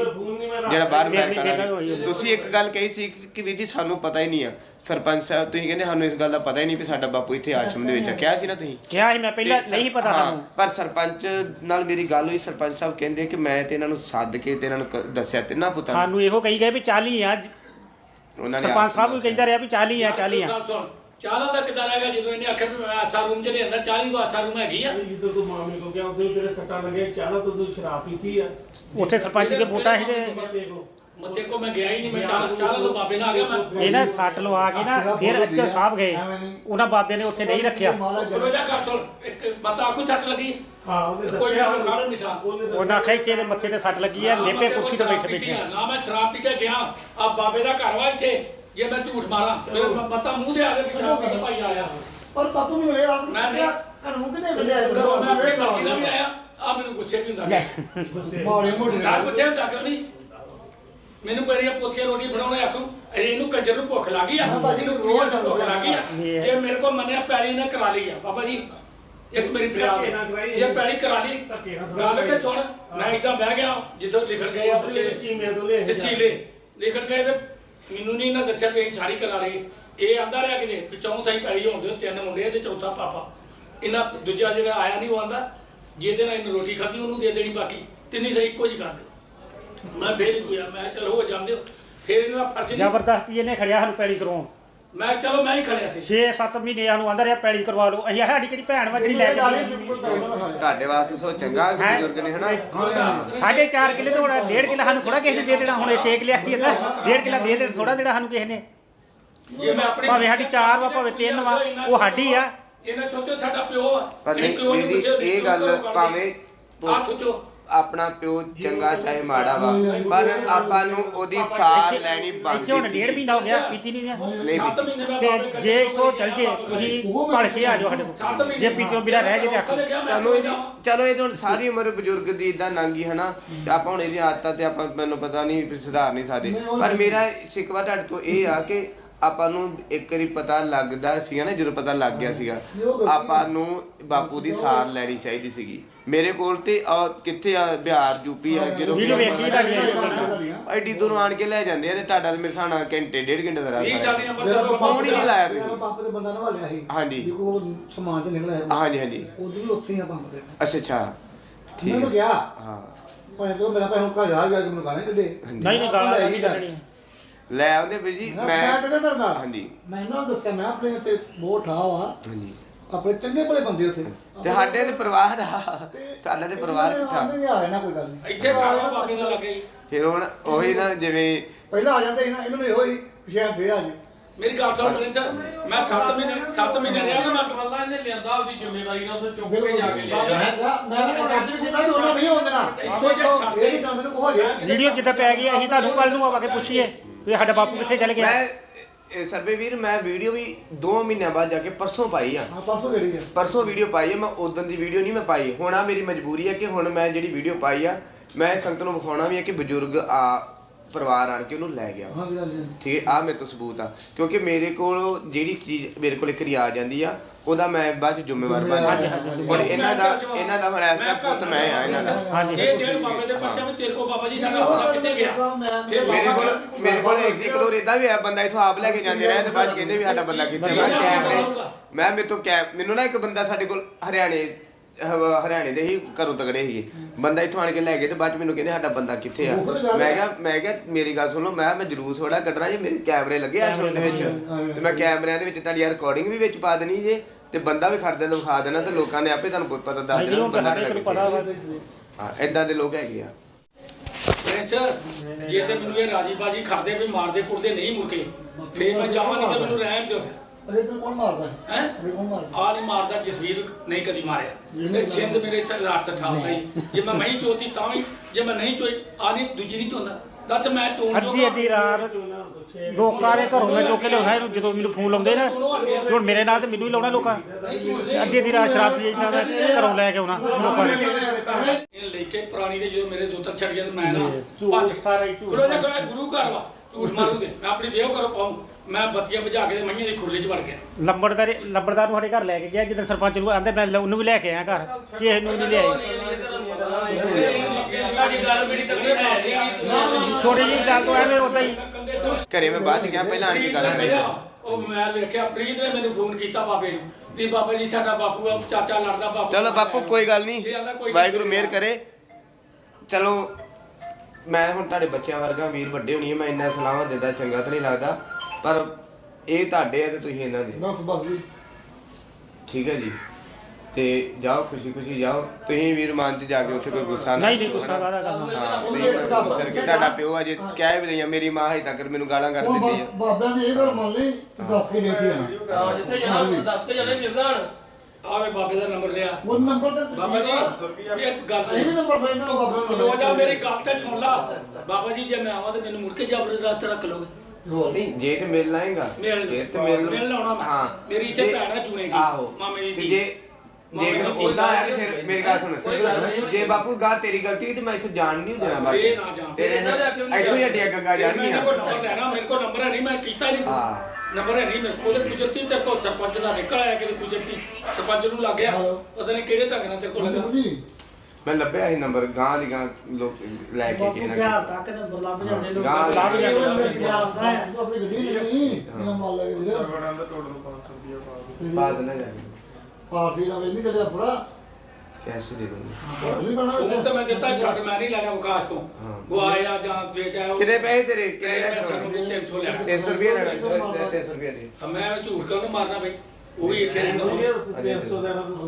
ਜਿਹੜਾ ਬਾਹਰ ਮੇਰੀ ਬੈਠ ਵਾਲਾ। ਤੁਸੀਂ ਇੱਕ ਗੱਲ ਕਹੀ ਸੀ ਕਿ ਵੀਰ ਜੀ ਸਾਨੂੰ ਪਤਾ ਹੀ ਨਹੀਂ ਆ। ਸਰਪੰਚ ਸਾਹਿਬ ਤੁਸੀਂ ਕਹਿੰਦੇ ਸਾਨੂੰ ਇਸ ਗੱਲ ਦਾ ਪਤਾ ਹੀ ਨਹੀਂ ਵੀ ਸਾਡਾ ਬਾਪੂ ਇੱਥੇ ਆਸ਼ਰਮ ਦੇ ਵਿੱਚ ਆ। ਕਿਹਾ ਸੀ ਨਾ ਤੁਸੀਂ? ਕਿਹਾ ਸੀ ਮੈਂ ਪਹਿਲਾਂ ਤੇ ਨਹੀਂ ਪਤਾ ਹਾਂ, ਸਾਨੂੰ। ਪਰ ਸਰਪੰਚ ਨਾਲ ਮੇਰੀ ਗੱਲ ਹੋਈ। ਸਰਪੰਚ ਸਾਹਿਬ ਕਹਿੰਦੇ ਕਿ ਮੈਂ ਤੇ ਇਹਨਾਂ ਨੂੰ ਸੱਦ ਕੇ ਤੇ ਇਹਨਾਂ ਨੂੰ ਕ- ਦੱਸਿਆ ਤਿੰਨਾਂ ਪੁੱਤਾਂ ਨੂੰ। ਸਾਨੂੰ ਇਹੋ ਕਹੀ ਗਏ ਵੀ 40 ਆ। ਉਹਨਾਂ ਨੇ ਸਰਪੰਚ ਸਾਹਿਬ ਵੀ। ਕਹਿੰਦਾ ਰਿਹਾ ਵੀ 40 ਆ 40 ਆ। ਗੱਲ ਸੁਣ ਚਾਲਾਂ ਦਾ ਕਿਦਾਂ ਰਹੇਗਾ ਜਦੋਂ ਇਹਨੇ ਆਖਿਆ ਵੀ ਮੈਂ ਆਛਾ ਰੂਮ ਚ ਲਿਆਂਦਾ 40 ਕੋ ਆਛਾ ਰੂਮ ਹੈਗੀ ਆ। ਜਿੱਦੋਂ ਤੂੰ ਮਾਮੇ ਕੋ ਗਿਆ ਉਦੋਂ ਤੇਰੇ ਸੱਟਾਂ ਲੱਗੇ ਚਾਹਨਾ ਤੂੰ ਸ਼ਰਾਬ ਪੀਤੀ ਆ। ਉੱਥੇ ਸਰਪੰਚ ਦੇ ਵੋਟਾਂ ਸੀ ਤੇ ਦੇਖੋ ਮੱਤੇ ਕੋ ਮੈਂ ਗਿਆ ਹੀ ਨਹੀਂ ਮੈਂ ਚਾਲ ਚਾਲਾਂ ਤੋਂ ਬਾਬੇ ਨਾਲ ਆ ਗਿਆ ਮੈਂ। ਇਹਨਾਂ ਸੱਟ ਲਵਾ ਕੇ ਨਾ ਫਿਰ ਅੱਚੇ ਸਾਹਿਬ ਗਏ। ਉਹਨਾਂ ਬਾਬਿਆਂ ਨੇ ਉੱਥੇ ਨਹੀਂ ਰੱਖਿਆ। ਚਲੋ ਜਾ ਕਰ ਸੁਣ ਇੱਕ ਬਤਾ ਆਖੂ ਛੱਟ ਲੱਗੀ। ਹਾਂ ਉਹਨੇ ਕੋਈ ਦੱਸਿਆ ਮੈਨੂੰ ਖਾੜੋ ਨਿਸ਼ਾਨ ਉਹਨਾਂ ਆਖਿਆ ਇੱਥੇ ਇਹਦੇ ਮੱਥੇ ਤੇ ਸੱਟ ਲੱਗੀ ਆ ਹਾਂ, ਲੇਪੇ ਮੈਂ ਤੇ ਕੁਰਸੀ ਤੇ ਬੈਠੇ ਬੈਠੇ ਆ, ਨਾ ਮੈਂ ਸ਼ਰਾਬ ਪੀ ਕੇ ਗਿਆ ਆ ਬਾਬੇ ਦਾ ਘਰ ਵਾ ਇੱਥੇ। ਜੇ ਮੈਂ ਝੂਠ ਮਾਰਾਂ ਮੇਰੇ ਮਤਾ ਮੂੰਹ ਤੇ ਆ ਦੇ ਕਿ ਸ਼ਰਾਬ ਪੀ ਕੇ ਭਾਈ ਆਇਆ। ਪਰ ਬਾਪੂ ਮੈਨੂੰ ਇਹ ਆਦਤ ਮੈਂ ਨਹੀਂ- ਘਰੋਂ ਕਿਤੇ ਕੱਢਿਆ ਇਹ ਕਰੋ ਮੈਂ ਆਪਣੇ? ਮਰਜ਼ੀ ਨਾਲ ਵੀ ਆਇਆ ਆ ਮੈਨੂੰ ਗੁੱਸੇ ਵੀ ਹੁੰਦਾ ਲੈ। ਮਾੜੇ ਮੋਟੇ ਨਾ ਗੁੱਸੇ ਹੁੰਦਾ ਕਿਉਂ ਨਹੀਂ? ਮੈਨੂੰ ਮੇਰੀਆਂ ਪੋਤੀਆਂ ਰੋਟੀ ਫੜਾਉਣੇ ਆਖੂ ਅਰੇ ਇਹਨੂੰ ਕੰਜਰ ਨੂੰ ਭੁੱਖ ਲੱਗੀ ਆ। ਹਾਂ ਭਾਜੀ, ਨੂੰ ਰੋਜ਼ ਜਾਂਦਾ ਭੁੱਖ ਲੱਗੀ ਆ। ਇਹ- ਜੇ ਮੇਰੇ ਕੋਲ ਮੰਨਿਆ ਪੈਲੀ ਨਾ ਕਰਾ ਲਈ ਆ। ਬਾਬਾ ਜੀ ਇੱਕ ਮੇਰੀ ਫਰਿਆਦ ਧੱਕੇ ਨਾਲ ਕਰਾਈ। ਜੇ ਪੈਲੀ ਕਰਾ ਲਈ ਧੱਕੇ ਨਾਲ ਗੱਲ ਕੇ ਸੁਣ ਮੈਂ ਇਦਾਂ ਬਹਿ ਗਿਆ ਜਿੱਥੋਂ ਲਿਖਣ ਗਏ ਆ ਬੱਚੇ ਚੀਮੇ ਤੋਂ ਲੈ ਤੇ ਸੀਲੇ। ਲਿਖਣ ਗਏ ਤੇ ਮੈਨੂੰ ਨਹੀਂ ਨਾ ਦੱਸਿਆ ਵੀ ਅਸੀਂ ਸਾਰੀ ਕਰਾ ਲਈ ਇਹ ਆਂਦਾ ਰਿਹਾ ਕਿਤੇ ਵੀ ਚੌਥਾ ਹੀ ਪੈਲੀ ਹੋਣ ਦਿਓ, ਤਿੰਨ ਮੁੰਡੇ ਤੇ ਚੌਥਾ ਪਾਪਾ। ਇਹਨਾਂ ਦੂਜਾ ਜਿਹੜਾ ਆਇਆ ਨਹੀਂ ਉਹ ਆਂਦਾ, ਜਿਹਦੇ ਨਾਲ ਇਹਨੂੰ ਰੋਟੀ ਖਾਧੀ, ਉਹਨੂੰ ਦੇ ਦੇਣੀ ਬਾਕੀ। ਤਿੰਨੀ ਸਹੀ ਇੱਕੋ ਹੀ ਕਰ ਦਿਓ ਮੈਂ ਫੇਰ ਹੀ ਗਿਆ ਮੈਂ ਕਿਹਾ ਚਲੋ ਹੋ ਜਾਂਦੇ ਹੋ। ਫੇਰ ਇਹਨਾਂ ਦਾ ਫਰਜ਼ ਨਹੀਂ ਜ਼ਬਰਦਸਤੀ ਇਹਨੇ ਖੜਿਆ ਸਾਨੂੰ ਪੈਲੀ ਕਰਵਾਉਣ। ਮੈਂ ਚਲੋ ਮੈਂ ਹੀ ਖੜਿਆ ਸੀ। 6-7 ਮਹੀਨੇ ਸਾਨੂੰ ਆਂਦਾ ਰਿਹਾ ਪੈਲੀ ਕਰਵਾ ਲਓ। ਅਸੀਂ ਸਾਡੀ ਕਿਹੜੀ ਭੈਣ ਵਾ ਜਿਹੜੀ ਲੈ ਹੈ ਤੁਹਾਡੇ ਵਾਸਤੇ ਸੋ ਚੰਗਾ ਕਿ ਹੈਂ? ਬਜ਼ੁਰਗ ਨੇ ਹਨਾ? ਸਾਢੇ 4 ਕਿੱਲੇ ਤੋਂ ਹੁਣ ਡੇਢ ਕਿੱਲਾ ਸਾਨੂੰ ਥੋੜਾ ਕਿਸੇ ਨੇ ਦੇ ਦੇਣਾ ਹੁਣ ਇਹ 6 ਕਿੱਲੇ ਆਖੀ ਜਾਂਦਾ। ਡੇਢ ਕਿੱਲਾ ਦੇ ਦੇਣ ਥੋੜਾ ਦੇਣਾ ਸਾਨੂੰ ਕਿਸੇ ਨੇ। ਜੇ ਮੈਂ ਆਪਣੀ ਭਾਵੇਂ ਸਾਡੀ ਚਾਰ ਵਾ, ਭਾਵੇਂ ਤਿੰਨ ਵਾ, ਉਹ ਸਾਡੀ ਆ। ਇਹਨਾਂ ਸੋਚੋ ਸਾਡਾ ਪਿਓ ਆ ਪਰ ਇਹ ਨਹੀਂ ਮੇਰੀ ਗੱਲ? ਭਾਵੇਂ ਆਹ ਸੋਚੋ। ਆਪਣਾ ਪਿਓ ਚੰਗਾ ਚਾਹੇ ਮਾੜਾ ਵਾ ਪਰ ਆਪਾਂ ਨੂੰ ਉਹਦੀ ਸਾਰ ਲੈਣੀ ਇੱਥੇ ਬਣਦੀ ਹੁਣ ਡੇਢ ਸੀ ਮਹੀਨਾ ਹੋ ਗਿਆ ਪੀਤੀ ਨਹੀਂ ਆ। ਨਹੀਂ ਸੱਤ ਪੀਤੀ ਮਹੀਨੇ ਮੈਂ ਤੇ ਬਾਬੇ ਜੇ ਕਦੇ ਇੱਥੋਂ ਚੱਲ ਜੇ ਤੁਸੀਂ ਭੜ ਕੇ ਆ ਜਾਓ ਸਾਡੇ ਸੱਤ ਕੋਲ ਮਹੀਨੇ ਜੇ ਪੀਤੀਓ ਬਿਨਾ ਰਹਿ ਜੇ ਤੇ ਆਖੋ ਚਲੋ ਇਹਦੀ ਚਲੋ ਇਹ ਤਾਂ ਹੁਣ ਸਾਰੀ ਉਮਰ ਬਜ਼ੁਰਗ ਦੀ ਇਦਾਂ ਲੰਘੀ ਹਨਾ? ਤੇ ਆਪਾਂ ਹੁਣ ਇਹਦੀ ਆਦਤਾਂ ਤੇ ਆਪਾਂ ਮੈਨੂੰ ਪਤਾ ਨਹੀਂ ਵੀ ਸੁਧਾਰ ਨਹੀਂ ਸਕਦੇ। ਪਰ ਮੇਰਾ ਸ਼ਿਕਵਾ ਤੁਹਾਡੇ ਤੋਂ ਇਹ ਆ ਕਿ ਆਪਾਂ ਨੂੰ ਇੱਕ ਵਾਰੀ ਪਤਾ ਲੱਗਦਾ ਸੀਗਾ ਨਾ ਜਦੋਂ ਪਤਾ ਲੱਗ ਗਿਆ ਸੀਗਾ ਆਪਾਂ ਨੂੰ ਬਾਪੂ ਦੀ ਸਾਰ ਲੈਣੀ ਚਾਹੀਦੀ ਸੀਗੀ। ਮੇਰੇ ਕੋਲ ਤੇ ਆਹ ਕਿੱਥੇ ਆ ਬਿਹਾਰ ਯੂਪੀ ਆ ਜਦੋਂ ਤੁਹਾਡੀ ਐਡੀ ਦੂਰੋਂ ਆਣ ਕੇ ਲੈ ਜਾਂਦੇ ਆ ਤੇ ਤੁਹਾਡਾ ਤੇ ਮੇਰੇ ਹਿਸਾਬ ਨਾਲ ਘੰਟੇ ਡੇਢ ਘੰਟੇ ਦਾ ਰਸਤਾ। ਚੱਲਦੀ ਹੈ ਨੰਬਰ ਜਦੋਂ ਫੋਨ ਹੀ ਨਹੀਂ ਲਾਇਆ ਤੁਸੀਂ ਪੰਪ ਤੇ ਬੰਦਾ ਨਵਾ ਲਿਆ ਸੀ ਹਾਂਜੀ। ਵੀ ਉਹ ਸਮਾਨ ਤੇ ਨਿਕਲਿਆ ਹਾਂਜੀ ਹਾਂਜੀ। ਉਦੋਂ ਵੀ ਉੱਥੇ ਹੀ ਆ ਪੰਪ ਤੇ। ਅੱਛਾ ਅੱਛਾ। ਮੈਨੂੰ ਗਿਆ। ਹਾਂ। ਭਾਵੇਂ ਕਿ ਮੇਰਾ ਭਾਵੇਂ ਹੁਣ ਘਰ ਆ ਗਿਆ ਕਿ ਮੈਨੂੰ ਗਾਣੇ ਕੱਢੇ। ਨਹੀਂ ਨਹੀਂ ਗਾਲਾਂ ਨਹੀਂ ਕੱਢਣੀਆਂ। ਲੈ ਆਉਂਦੇ ਵੀਰ ਜੀ ਮੈਂ ਮੈਂ ਕਹਿੰਦਾ ਤੇਰੇ ਨਾਲ ਹਾਂਜੀ। ਮੈਂ ਇਹਨਾਂ ਨੂੰ ਦੱਸਿਆ ਮੈਂ ਆਪਣੇ ਉੱਤੇ ਬਹੁਤ ਠਾਹ ਵਾ। ਹਾਂਜੀ। ਆਪਣੇ ਚੰਗੇ ਭਲੇ ਬੰਦੇ ਉੱਥੇ। ਤੇ ਸਾਡੇ ਤੇ ਪਰਿਵਾਰ ਆ। ਸਾਡਾ ਤੇ ਪਰਿਵਾਰ ਇਕੱਠਾ ਨਹੀਂ ਆ ਨਾ ਕੋਈ ਗੱਲ ਨਹੀਂ। ਇੱਥੇ ਬਾਬਾ ਬਾਬੇ ਦਾ ਲੱਗੇ। ਫਿਰ ਹੁਣ ਉਹੀ ਨਾ ਜਿਵੇਂ ਪਹਿਲਾਂ ਆ ਜਾਂਦੇ ਸੀ ਨਾ ਇਹਨਾਂ ਨੂੰ ਇਹੋ ਹੀ ਪਿਛੇ ਫੇਰ ਆ ਜੀ। ਮੇਰੀ ਗੱਲ ਸੁਣ ਪ੍ਰਿੰਸ ਮੈਂ 7 ਮਹੀਨੇ 7 ਮਹੀਨੇ ਰਿਹਾ ਨਾ ਮੈਂ। ਅੱਲਾ ਨੇ ਲਿਆਂਦਾ ਉਹਦੀ ਜ਼ਿੰਮੇਵਾਰੀ ਨਾਲ ਉੱਥੇ ਚੁੱਕ ਕੇ ਜਾ ਕੇ ਲਿਆ ਮੈਂ ਮੈਂ ਅੱਜ ਵੀ ਕੀਤਾ ਵੀ ਉਹਨਾਂ ਨਹੀਂ ਹੋਣ ਦੇਣਾ ਇੱਥੋਂ ਜੇ ਛੱਡ ਇਹ ਵੀ ਜਾਂਦੇ ਨੂੰ ਕਹੋ ਜੇ ਵੀਡੀਓ ਜਿੱਦਾਂ ਪੈ ਗਈ ਅਸੀਂ ਤੁਹਾਨੂੰ ਕੱਲ ਨੂੰ ਆਵਾ ਕੇ ਪੁੱਛੀਏ। ਵੀ ਸਾਡਾ ਬਾਪੂ ਕਿੱਥੇ ਚਲ ਗਿਆ? ਮੈਂ ਇਹ ਸਰਵੇ ਵੀਰ ਮੈਂ ਵੀਡੀਓ ਵੀ 2 ਮਹੀਨਿਆਂ ਬਾਅਦ ਜਾ ਕੇ ਪਰਸੋਂ ਪਾਈ ਆ। ਆ ਪਰਸੋਂ ਜਿਹੜੀ ਹੈ ਪਰਸੋਂ ਵੀਡੀਓ ਪਾਈ ਆ ਮੈਂ ਉਦੋਂ ਦੀ ਵੀਡੀਓ ਨਹੀਂ ਮੈਂ ਪਾਈ। ਹੁਣ ਆ ਮੇਰੀ ਮਜਬੂਰੀ ਹੈ ਕਿ ਹੁਣ ਮੈਂ ਜਿਹੜੀ ਵੀਡੀਓ ਪਾਈ ਆ ਮੈਂ ਸੰਗਤ ਨੂੰ ਵਿਖਾਉਣਾ ਵੀ ਹੈ ਕਿ ਬਜ਼ੁਰਗ ਆ ਪਰਿਵਾਰ ਆਣ ਕੇ ਉਹਨੂੰ ਲੈ ਗਿਆ ਹਾਂ ਜੀ ਹਾਂ ਜੀ ਠੀਕ ਹੈ ਆ ਮੇਰੇ ਤੋਂ ਸਬੂਤ ਆ। ਕਿਉਂਕਿ ਮੇਰੇ ਕੋਲ ਜਿਹੜੀ ਚੀਜ਼ ਮੇਰੇ ਕੋਲ ਇੱਕ ਵਾਰੀ ਆ ਜਾਂਦੀ ਆ ਉਹਦਾ ਮੈਂ ਬਾਅਦ ਚ ਜ਼ਿੰਮੇਵਾਰ ਬਣ ਹਾਂਜੀ, ਜਾਂਦਾ ਹਾਂਜੀ। ਹੁਣ ਇਹਨਾਂ ਦਾ ਇਹਨਾਂ ਦਾ ਹੁਣ ਇਸ ਟਾਈਮ ਪੁੱਤ ਮੈਂ ਆ ਇਹਨਾਂ ਦਾ। ਇਹ ਦੇਣ ਬਾਬੇ ਦੇ ਪਰਚਾ ਵੀ ਤੇਰੇ ਕੋ ਬਾਬਾ ਜੀ ਸਾਡਾ ਬੰਦਾ ਕਿੱਥੇ ਗਿਆ? ਫਿਰ ਮੇਰੇ ਕੋਲ ਮੇਰੇ ਕੋਲ ਇੱਕ ਇੱਕ ਦੋ ਇਦਾਂ ਵੀ ਆਇਆ ਬੰਦਾ ਇਥੋਂ ਆਪ ਲੈ ਕੇ ਜਾਂਦੇ ਰਹੇ ਤੇ ਬਾਅਦ 'ਚ ਕਹਿੰਦੇ ਵੀ ਸਾਡਾ ਬੰਦਾ ਕਿੱਥੇ ਮੈਂ ਕੈਮਰੇ ਮੈਂ ਮੇਰੇ ਤੋਂ ਕੈਮ ਮੈਨੂੰ ਨਾ ਇੱਕ ਬੰਦਾ ਸਾਡੇ ਕੋਲ ਹਰਿਆਣੇ ਹ- ਹਰਿਆਣੇ ਦੇ ਹੀ ਘਰੋਂ ਤਗੜੇ ਸੀਗੇ। ਬੰਦਾ ਇੱਥੋਂ ਆਣ ਕੇ ਲੈ ਗਏ ਤੇ ਬਾਅਦ 'ਚ ਮੈਨੂੰ ਕਹਿੰਦੇ ਸਾਡਾ ਬੰਦਾ ਕਿੱਥੇ ਆ? ਮੈਂ ਕਿਹਾ ਮੈਂ ਕਿਹਾ ਮੇਰੀ ਗੱਲ ਸੁਣੋ ਮੈਂ ਕਿਹਾ ਮੈਂ ਜਲੂਸ ਥੋੜਾ ਕੱਢਣਾ ਜੇ ਮੇਰੇ ਕੈਮਰੇ ਲੱਗੇ ਆ ਸ਼ੋਅ ਦੇ ਵਿੱਚ। ਤੇ ਮੈਂ ਕੈਮਰਿਆਂ ਦੇ ਵਿੱਚ ਤੁਹਾਡੀ ਰਿਕਾਰਡਿੰਗ ਵੀ ਵਿੱਚ ਪਾ ਦੇਣੀ ਜੇ ਤੇ ਬੰਦਾ ਵੀ ਖੜਦੇ ਨੂੰ ਵਿਖਾ ਦੇਣਾ ਤੇ ਲੋਕਾਂ ਨੇ ਆਪੇ ਤੁਹਾਨੂੰ ਪਤਾ ਦੱਸ ਦੇਣਾ ਵੀ ਬੰਦਾ ਕਿਹੜਾ ਕਿੱਥੇ ਹਾਂ ਇਦਾਂ ਦੇ ਲੋਕ ਹੈਗੇ ਆ। ਪ੍ਰਿੰਸ ਜੇ ਤੇ ਮੈਨੂੰ ਇਹ ਰਾਜੀ ਬਾਜੀ ਖੜਦੇ ਵੀ ਮਾਰਦੇ ਕੁੱਟਦੇ ਨਹੀਂ ਮੁੜ ਕੇ ਫੇਰ ਮੈਂ ਜਾਵਾਂ ਨਹੀਂ ਤੇ ਮੈਨੂੰ ਰਹਿਣ ਦਿਓ। ਅਰੇ ਤੈਨੂੰ ਕੌਣ ਮਾਰਦਾ। ਹੈ? ਹੈ ਅਰੇ ਕੌਣ ਮਾਰਦਾ। ਆ ਨਹੀਂ ਮਾਰਦਾ ਜਸਵੀਰ ਨਹੀਂ ਕਦੀ ਮਾਰਿਆ। ਤੇ ਛਿੰਦ ਮੇਰੇ ਇੱਥੇ ਲਾਟ ਤੇ ਠਾਲਦਾ ਹੀ ਜੇ ਮੈਂ ਨਹੀਂ ਚੋਤੀ ਤਾਂ ਵੀ ਜੇ ਮੈਂ ਨਹੀਂ ਚੋਈ ਆ ਨਹੀਂ ਦੂਜੀ ਨਹੀਂ ਚੋਂਦਾ। ਦੱਸ ਮੈਂ ਚੋਣ ਅੱਧੀ ਅੱਧੀ ਰਾਤ ਲੋਕਾਂ ਦੇ ਘਰੋਂ ਮੈਂ ਚੁੱਕ ਕੇ ਲਿਆਉਣਾ ਇਹਨੂੰ ਜਦੋਂ ਮੈਨੂੰ ਫੋਨ ਲਾਉਂਦੇ ਨਾ ਹੁਣ ਮੇਰੇ ਨਾਲ ਤੇ ਮੈਨੂੰ ਹੀ ਲਾਉਣਾ ਲੋਕਾਂ। ਅੱਧੀ ਅੱਧੀ ਰਾਤ ਸ਼ਰਾਬ ਪੀ ਜਾਂਦਾ ਮੈਂ ਘਰੋਂ ਲੈ ਕੇ ਆਉਣਾ ਲੋਕਾਂ ਨੇ ਇਹ ਲੈ ਕੇ ਪੁਰਾਣੀ ਦੇ ਜਦੋਂ ਮੇਰੇ ਦੋ ਤਿੰਨ ਛੱਡ ਗਿਆ ਤੇ ਮੈਂ ਨਾ ਭੱਜ ਸਾਰਾ ਹੀ ਝੂਠ। ਕਰੋ ਜਾ ਕਰੋ ਗੁਰੂ ਘਰ ਵਾ। ਝੂਠ ਮਾਰੂ ਦੇ ਮੈਂ ਆਪਣੀ ਦੇਹ ਕਰੋ ਪਾਉ। ਮੈਂ ਬੱਤੀਆਂ ਬੁਝਾ ਕੇ ਤੇ ਮਈਆਂ ਦੀ ਖੁਰਲੀ 'ਚ ਵੜ ਗਿਆ। ਲੰਬੜਦਾਰ ਲੰਬੜਦਾਰ ਨੂੰ ਸਾਡੇ ਘਰ ਲੈ ਕੇ ਗਿਆ ਜਦੋਂ ਸਰਪੰਚ ਨੂੰ ਆਂਦੇ ਮੈਂ ਲ- ਉਹਨੂੰ ਵੀ ਲੈ ਕੇ ਆਇਆ ਘਰ ਕਿਸੇ ਨੂੰ ਨਹੀਂ ਲਿਆਈ। ਛੋਟੀ ਜਿਹੀ ਗੱਲ ਤੋਂ ਐਵੇਂ ਉਦਾਂ ਹੀ। ਘਰੇ ਮੈਂ ਬਾਅਦ ਚ ਗਿਆ ਪਹਿਲਾਂ ਆਣ ਕੇ ਗੱਲ ਕਰੀ ਉਹ ਮੈਂ ਵੇਖਿਆ ਪ੍ਰੀਤ ਨੇ ਮੈਨੂੰ ਫੋਨ ਕੀਤਾ ਬਾਬੇ ਨੂੰ ਵੀ ਬਾਬਾ ਜੀ ਸਾਡਾ ਬਾਪੂ ਆ ਚਾਚਾ ਲੜਦਾ ਬਾਪੂ ਚਲੋ ਬਾਪੂ ਕੋਈ ਗੱਲ ਇਹ ਆਂਹਦਾ ਕੋਈ ਨਹੀਂ। ਵਾਹਿਗੁਰੂ ਮਿਹਰ ਕਰੇ। ਚਲੋ ਮੈਂ ਹੁਣ ਤੁਹਾਡੇ ਬੱਚਿਆਂ ਵਰਗਾ ਵੀਰ ਵੱਡੇ ਹੋਣੀ ਹੈ ਮੈਂ ਇੰਨਾ ਸਲਾਹਾਂ ਦਿੰਦਾ ਚੰਗਾ ਤਾਂ ਨਹੀਂ ਲੱਗਦਾ। ਪਰ ਇਹ ਤੁਹਾਡੇ ਆ ਤੇ ਤੁਸੀਂ ਇਹਨਾਂ ਦੇ। ਬਸ ਬਸ ਵੀ ਠੀਕ ਹੈ ਜੀ। ਤੇ ਜਾਓ ਖੁਸ਼ੀ ਖੁਸ਼ੀ ਜਾਓ। ਤੁਸੀਂ ਵੀਰ ਮਾਨ ਚ ਜਾ ਕੇ ਉੱਥੇ ਕੋਈ ਗੁੱਸਾ ਨਾ ਨਹੀਂ ਨਹੀਂ ਗੁੱਸਾ ਕਾਹਦਾ ਕਰਨਾ ਹਾਂ ਤੁਸੀਂ ਸਰ ਕਿ ਤੁਹਾਡਾ ਪਿਓ ਅਜੇ ਕਹਿ ਵੀ ਨਹੀਂ ਮੇਰੀ ਮਾਂ ਹਜੇ ਤੱਕ ਮੈਨੂੰ ਗਾਲਾਂ ਕੱਢ ਉਹ ਦਿੰਦੀ ਆ। ਬਾ- ਬਾਬਿਆਂ ਨੇ ਇਹ ਗੱਲ ਮੰਨ ਲਈ ਤੇ ਦੱਸ ਕੇ ਦੇਤੀ ਆ। ਜਿੱਥੇ ਜਾਣਾ ਦੱਸ ਕੇ ਜਾਣਾ ਮਿਰਦਾਨ ਆਵੇ ਬਾਬੇ ਦਾ ਨੰਬਰ ਲਿਆ। ਉਹ ਨੰਬਰ ਤੇ ਬਾਬਾ ਜੀ ਇੱਕ ਗੱਲ ਇਹ ਵੀ ਸੁਣ ਨੰਬਰ ਫੜਨਾ ਬਾਬਾ ਖਲੋ ਜਾ ਮੇਰੀ ਗੱਲ ਤੇ ਸੁਣ ਲਾ। ਬਾਬਾ ਜੀ ਜੇ ਮੈਂ ਆਵਾਂ ਤੇ ਮੈਨੂੰ ਮੁੜ ਕੇ ਜ਼ਬਰਦਸਤ ਰੱਖ ਲੋਗੇ ਹੋਰ ਨਹੀਂ ਜੇ ਤੇ ਮਿਲ ਲਾਏਗਾ ਮਿਲ ਜੇ ਤੇ ਮਿਲ ਮਿਲ ਲਾਉਣਾ ਮੈਂ। ਹਾਂ ਮੇਰੀ ਇੱਥੇ ਭੈਣ ਆ ਜੂਨੇ ਆਹੋ। ਮਾਮੇ ਦੀ ਤੇ। ਜੇ ਜੇ ਦੀ। ਉਹਦਾ ਹੈ ਤੇ ਫਿਰ ਮੇਰੀ ਗੱਲ ਸੁਣ। ਜੇ ਬਾਪੂ ਗਾ ਤੇਰੀ ਗਲਤੀ ਤੇ ਮੈਂ ਇੱਥੋਂ ਜਾਣ ਨਹੀਂ ਦੇਣਾ ਬਾਪੂ। ਇਹ ਨਾ ਜਾਣ। ਤੇਰੇ ਨਾਲ ਇੱਥੋਂ ਹੀ ਹੱਡੀਆਂ ਗੰਗਾ ਜਾਣਗੀਆਂ। ਇਹਦੇ ਕੋਲ ਨੰਬਰ ਲੈਣਾ ਮੇਰੇ ਕੋਲ ਨੰਬਰ ਹੈ ਨਹੀਂ ਮੈਂ ਕੀਤਾ ਨਹੀਂ ਹਾਂ। ਨੰਬਰ ਹੈ ਨਹੀਂ ਮੇਰੇ ਕੋਲ ਕੁਦਰਤੀ ਤੇਰੇ ਕੋਲ ਸਰਪੰਚ ਦਾ ਨਿਕਲ ਆਇਆ ਕਿਤੇ ਕੁਦਰਤੀ। ਸਰਪੰਚ ਨੂੰ ਲੱਗ ਗਿਆ। ਹਾਂ। ਪਤਾ ਨਹੀਂ ਕਿਹੜੇ ਢੰਗ ਨਾਲ ਤੇਰੇ ਕੋਲ ਲੱਗਾ। ਮੈਂ ਲੱਭਿਆ ਸੀ ਨੰਬਰ ਗਾਂ ਦੀ ਗਾਂ ਲੋਕ ਲੈ ਕੇ ਗਏ ਨਾ ਤੱਕ ਨੰਬਰ ਲੱਭ ਜਾਂਦੇ ਲੋਕ ਗਾਂ ਲੱਭ ਦੀ- ਜਾਂਦੇ। ਆਪਦਾ ਹੈ। ਤੂੰ ਆਪਣੀ ਗੱਡੀ ਨਹੀਂ ਇਹਨਾਂ ਮਾਲ ਲੈ ਕੇ ਵੀਰ ਪਾ ਦੇਣਾ ਜਾ ਕੇ ਪਾਰਟੀ ਦਾ ਵੇਂਦੀ ਕੱਢਿਆ ਥੋੜਾ ਕੈਸ਼ ਦੇ ਦੂੰਗਾ ਨਹੀਂ ਬਣਾ ਉਹ ਤਾਂ ਮੈਂ ਦਿੱਤਾ ਛੱਡ ਮੈਂ ਨਹੀਂ ਲੈਣਾ ਵਿਕਾਸ ਤੋਂ। ਹਾਂ। ਗਵਾਇਆ ਜਾਂ ਵੇਚਿਆ ਉਹ ਕਿੰਨੇ ਪੈਸੇ ਤੇਰੇ? ਕਿੰਨੇ ਮੈਂ ਸਾਨੂੰ ਵੀ ਤਿੰਨ ਸੌ ਲੈਣਾ। 300 ਰੁਪਏ ਲੈਣਾ 300 ਰੁਪਏ ਦੇ। ਮੈਂ ਝੂਠ ਕਿਉਂ ਮਾਰਨਾ ਬਈ? ਉਹ ਵੀ ਇੱਥੇ ਰਹਿਣਾ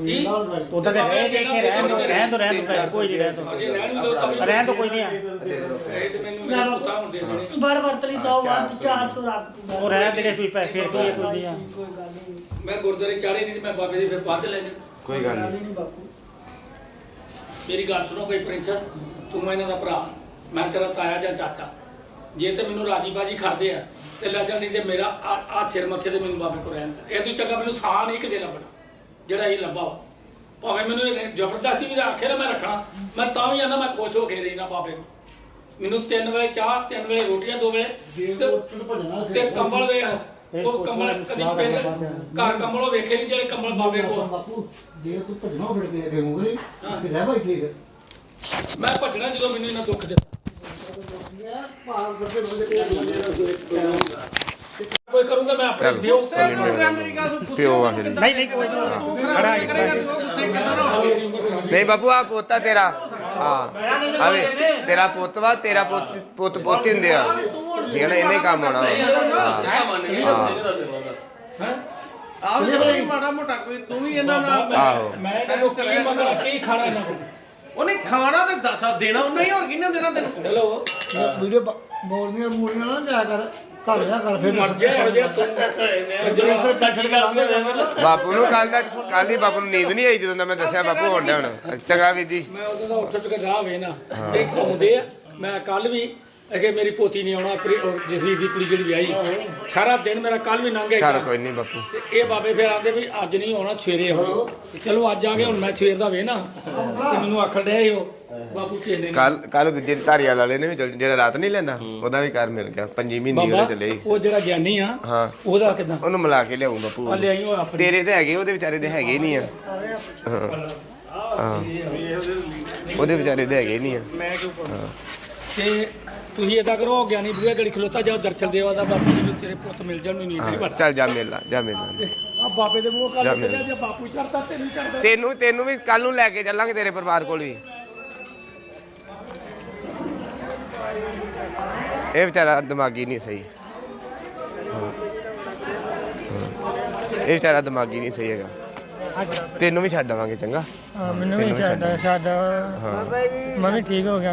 ਕੀ? ਉਦਾਂ ਤੇ ਰਹਿ ਦੇਖੇ ਰਹਿਣ ਦੋ ਰਹਿਣ ਦੋ ਰਹਿਣ ਦੋ ਕੋਈ ਨਹੀਂ ਰਹਿਣ ਦੋ। ਅਜੇ ਰਹਿਣ ਵੀ ਦੋ ਤਾਂ ਵੀ ਰਹਿਣ ਦੋ ਕੋਈ ਨਹੀਂ ਆ। ਇਹ ਤੇ ਮੈਨੂੰ ਮੇਰਾ ਪੁੱਤਾ ਹੁਣ ਦੇ ਦੇਣੇ ਬੜ ਵਰਤਲੀ ਚਾਹੋ ਵੱਧ 400 ਰੱਖ ਦੂੰਗਾ ਉਹ ਰਹਿਣ ਦੇ ਕੋਈ ਪੈਸੇ ਫਿਰ ਕੋਈ ਕੋਈ ਨਹੀਂ ਆ। ਕੋਈ ਗੱਲ ਨਹੀਂ ਮੈਂ ਗੁਰਦੁਆਰੇ ਚਾੜੇ ਨਹੀਂ ਤੇ ਮੈਂ ਬਾਬੇ ਦੇ ਫਿਰ ਵੱਧ ਲੈਣੇ ਕੋਈ ਗੱਲ ਨਹੀਂ। ਬਾਪੂ। ਮੇਰੀ ਗੱਲ ਸੁਣੋ ਕੋਈ ਪ੍ਰਿੰਸ ਤੂੰ ਇਹਨਾਂ ਦਾ ਭਰਾ ਮੈਂ ਤੇਰਾ ਤਾਇਆ ਜਾਂ ਚਾਚਾ। ਜੇ ਤੇ ਮੈਨੂੰ ਰਾਜੀ ਬਾਜੀ ਖੜਦੇ ਆ ਤੇ ਲੈ ਜਾ ਨਹੀਂ ਤੇ ਮੇਰਾ ਆ ਸਿਰ ਮੱਥੇ ਤੇ ਮੈਨੂੰ ਬਾਬੇ ਕੋ ਰਹਿਣ ਦੇ। ਇਹ ਤੂੰ ਚੰਗਾ ਮੈਨੂੰ ਥਾਂ ਨਹੀਂ ਕਿਤੇ ਲੱਭਣਾ ਜਿਹੜਾ ਇਹ ਲੱਭਾ ਵਾ। ਭਾਵੇਂ ਮੈਨੂੰ ਇਹ ਜ਼ਬਰਦਸਤੀ ਵੀ ਆਖੇ ਨਾ ਮੈਂ ਰੱਖਣਾ ਮੈਂ ਤਾਂ ਵੀ ਆਨਾ ਮੈਂ ਖੁਸ਼ ਹੋ ਕੇ ਰਹਿਣਾ ਬਾਬੇ ਕੋ ਮੈਨੂੰ ਤਿੰਨ ਵੇਲੇ ਚਾਹ ਤਿੰਨ ਵੇਲੇ ਰੋਟੀਆਂ ਦੋ ਵੇਲੇ ਤੇ ਕੰਬਲ ਵੇ ਉਹ ਕੰਬਲ ਕਦੀ ਪਿੰਡ ਘਰ ਕੰਬਲ ਵੇਖੇ ਨਹੀਂ ਜਿਹੜੇ ਕੰਬਲ ਬਾਬੇ ਕੋ ਜੇ ਤੂੰ ਭਜਣਾ ਫਿਰ ਦੇ ਅੱਗੇ ਮੂੰਹ ਨਹੀਂ ਤੇ ਲੈ ਭਾਈ ਠੀਕ ਮੈਂ ਭੱਜਣਾ ਜਦੋਂ ਮੈਨੂੰ ਇਹਨਾਂ ਦੁੱਖ ਰੋਜ਼ ਕੋਈ ਕਰੂੰਗਾ ਮੈਂ ਆਪਣੇ ਦਿਓ। ਪਿਓ ਆ ਫਿਰ। ਨਹੀਂ ਨਹੀਂ ਕੋਈ ਬਾਪੂ ਆ ਪੋਤਾ ਤੇਰਾ। ਹਾਂ। ਆਵੇ ਤੇਰਾ ਪੁੱਤ ਵਾ ਤੇਰਾ ਪੁੱਤ ਪੁੱਤ ਪੋਤੀ ਹੁੰਦੇ ਆ। ਠੀਕ ਹੈ ਨਾ ਇਹਨੇ ਕੰਮ ਆਉਣਾ। ਹਾਂ। ਆਹ ਮਾੜਾ ਮੋਟਾ ਕੋਈ ਤੂੰ ਵੀ ਇਹਨਾਂ ਨਾਲ ਮੈਂ ਇਹਨਾਂ ਨੂੰ ਕੀ ਮੰਗਣਾ ਕੀ ਖਾਣਾ ਇਹਨਾਂ ਨੂੰ ਉਹਨੇ ਖਾਣਾ ਤੇ ਦੱਸਾ ਦੇਣਾ ਉਹਨੇ ਹੀ ਹੋਰ ਕਿਹਨੇ ਦੇਣਾ ਤੈਨੂੰ? ਚਲੋ। ਵੀਡੀਓ ਮੋੜਨੀਆਂ ਮੂੜਨੀਆਂ ਨਾ ਜਾਇਆ ਕਰ ਘਰ ਜਾ ਕਰ ਫਿਰ ਮਰ ਜਾ ਹੋ ਜਾ ਤੂੰ। ਜਦੋਂ ਇੱਥੇ ਟੱਚੜ ਕਰਦੇ ਹੋਵੇ ਬਾਪੂ ਨੂੰ ਕੱਲ ਦਾ ਕੱਲ ਹੀ ਬਾਪੂ ਨੂੰ ਨੀਂਦ ਨਹੀਂ ਆਈ ਜਦੋਂ ਦਾ ਮੈਂ ਦੱਸਿਆ ਬਾਪੂ ਹੋਣ ਡਿਆ ਹੁਣ। ਚੰਗਾ ਵੀਰ ਜੀ। ਮੈਂ ਉਦੋਂ ਦਾ ਉੱਠ ਉੱਠ ਕੇ ਰਾਹ ਵੇ ਨਾ ਇਹ ਆਉਂਦੇ ਆ ਮੈਂ ਕੱਲ ਵੀ ਅਗੇ ਮੇਰੀ ਪੋਤੀ ਨਹੀਂ ਆਉਣਾ ਜਸਵੀਰ ਦੀ ਕੁੜੀ ਜਿਹੜੀ ਵਿਆਹੀ। ਸਾਰਾ ਦਿਨ ਮੇਰਾ ਕੱਲ ਵੀ ਲੰਘ ਗਿਆ। ਚੱਲ ਕੋਈ ਨਹੀਂ ਬਾਪੂ। ਤੇ ਇਹ ਬਾਬੇ ਫਿਰ ਆਂਦੇ ਵੀ ਅੱਜ ਨਹੀਂ ਆਉਣਾ ਸਵੇਰੇ ਆਉਣਾ। ਤੇ ਚਲੋ ਅੱਜ ਆ ਗਏ ਹੁਣ ਮੈਂ ਸਵੇਰ ਦਾ ਵੇ ਨਾ। ਤੇ ਮੈਨੂੰ ਆਖਣ ਡਿਆ ਉਹ ਬਾਬੂ ਕਿਸੇ ਨੇ ਕੱਲ ਕੱਲ ਦੂਜੇ ਧਾਰੀਵਾਲ ਵਾਲੇ ਨੇ ਵੀ ਚੱਲ- ਜਿਹੜਾ ਰਾਤ ਨਹੀਂ ਲੈਂਦਾ ਉਹਦਾ ਵੀ ਘਰ ਮਿਲ ਗਿਆ। ਪੰਜੀ ਮਹੀਨੇ ਬਾਬਾ ਉਹਦੇ ਚੱਲੇ ਸੀ। ਉਹ ਜਿਹੜਾ ਗਿਆਨੀ ਆ ਹਾਂ। ਉਹਦਾ ਕਿਦਾਂ? ਉਹਨੂੰ ਮਿਲਾ ਕੇ ਲਿਆਉਂ ਬਾਪੂ। ਆ ਲਿਆਈ ਉਹ ਆਪਣੀ। ਤੇਰੇ ਤੇ ਹੈਗੇ ਉਹਦੇ ਵਿਚਾਰੇ ਦੇ ਹੈਗੇ ਹੀ ਨਹੀਂ ਆ। ਹਾਂ। ਹਾਂ। ਉਹਦੇ ਵਿਚਾਰੇ ਦੇ ਹੈਗੇ ਹੀ ਨਹੀਂ ਆ। ਮੈਂ ਕਿਉਂ ਪੜਨਾ ਤੇ ਤੁਸੀਂ ਏਦਾਂ ਕਰੋ ਗਿਆਨੀ ਬੁਆ ਜਿਹੜੀ ਖਲੋਤਾ ਜਾਓ ਦਰਸ਼ਨ ਦੇਵਾ ਦਾ ਬਾਪੂ ਜੀ ਨੂੰ ਤੇਰੇ ਪੁੱਤ ਮਿਲ ਜਾਣ ਮੈਨੂੰ ਨਹੀਂ ਪਤਾ ਚੱਲ ਜਾ ਮਿਲ ਲਾ ਜਾ ਮਿਲ। ਲਾ ਆ ਬਾਬੇ ਦੇ ਮੂੰਹ ਮਿਲ। ਚੱਲਿਆ ਜੇ ਬਾਪੂ ਚੜਦਾ ਤੈਨੂੰ ਚੜਦਾ ਤੈਨੂੰ ਤੈਨੂੰ ਵੀ ਕੱਲ ਨੂੰ ਲੈ ਕੇ ਚੱਲਾਂਗੇ ਤੇਰੇ ਪਰਿਵਾਰ ਕੋਲ ਵੀ। ਇਹ ਵਿਚਾਰਾ ਦਿਮਾਗੀ ਨਹੀਂ ਸਹੀ। ਇਹ ਵਿਚਾਰਾ ਦਿਮਾਗੀ ਨਹੀਂ ਸਹੀ ਹੈਗਾ। ਤੈਨੂੰ ਵੀ ਛੱਡ ਆਵਾਂਗੇ ਚੰਗਾ। ਮੈਨੂੰ ਵੀ ਛੱਡ ਛੱਡ ਮੈਂ ਵੀ ਠੀਕ ਹੋ ਗਿਆ।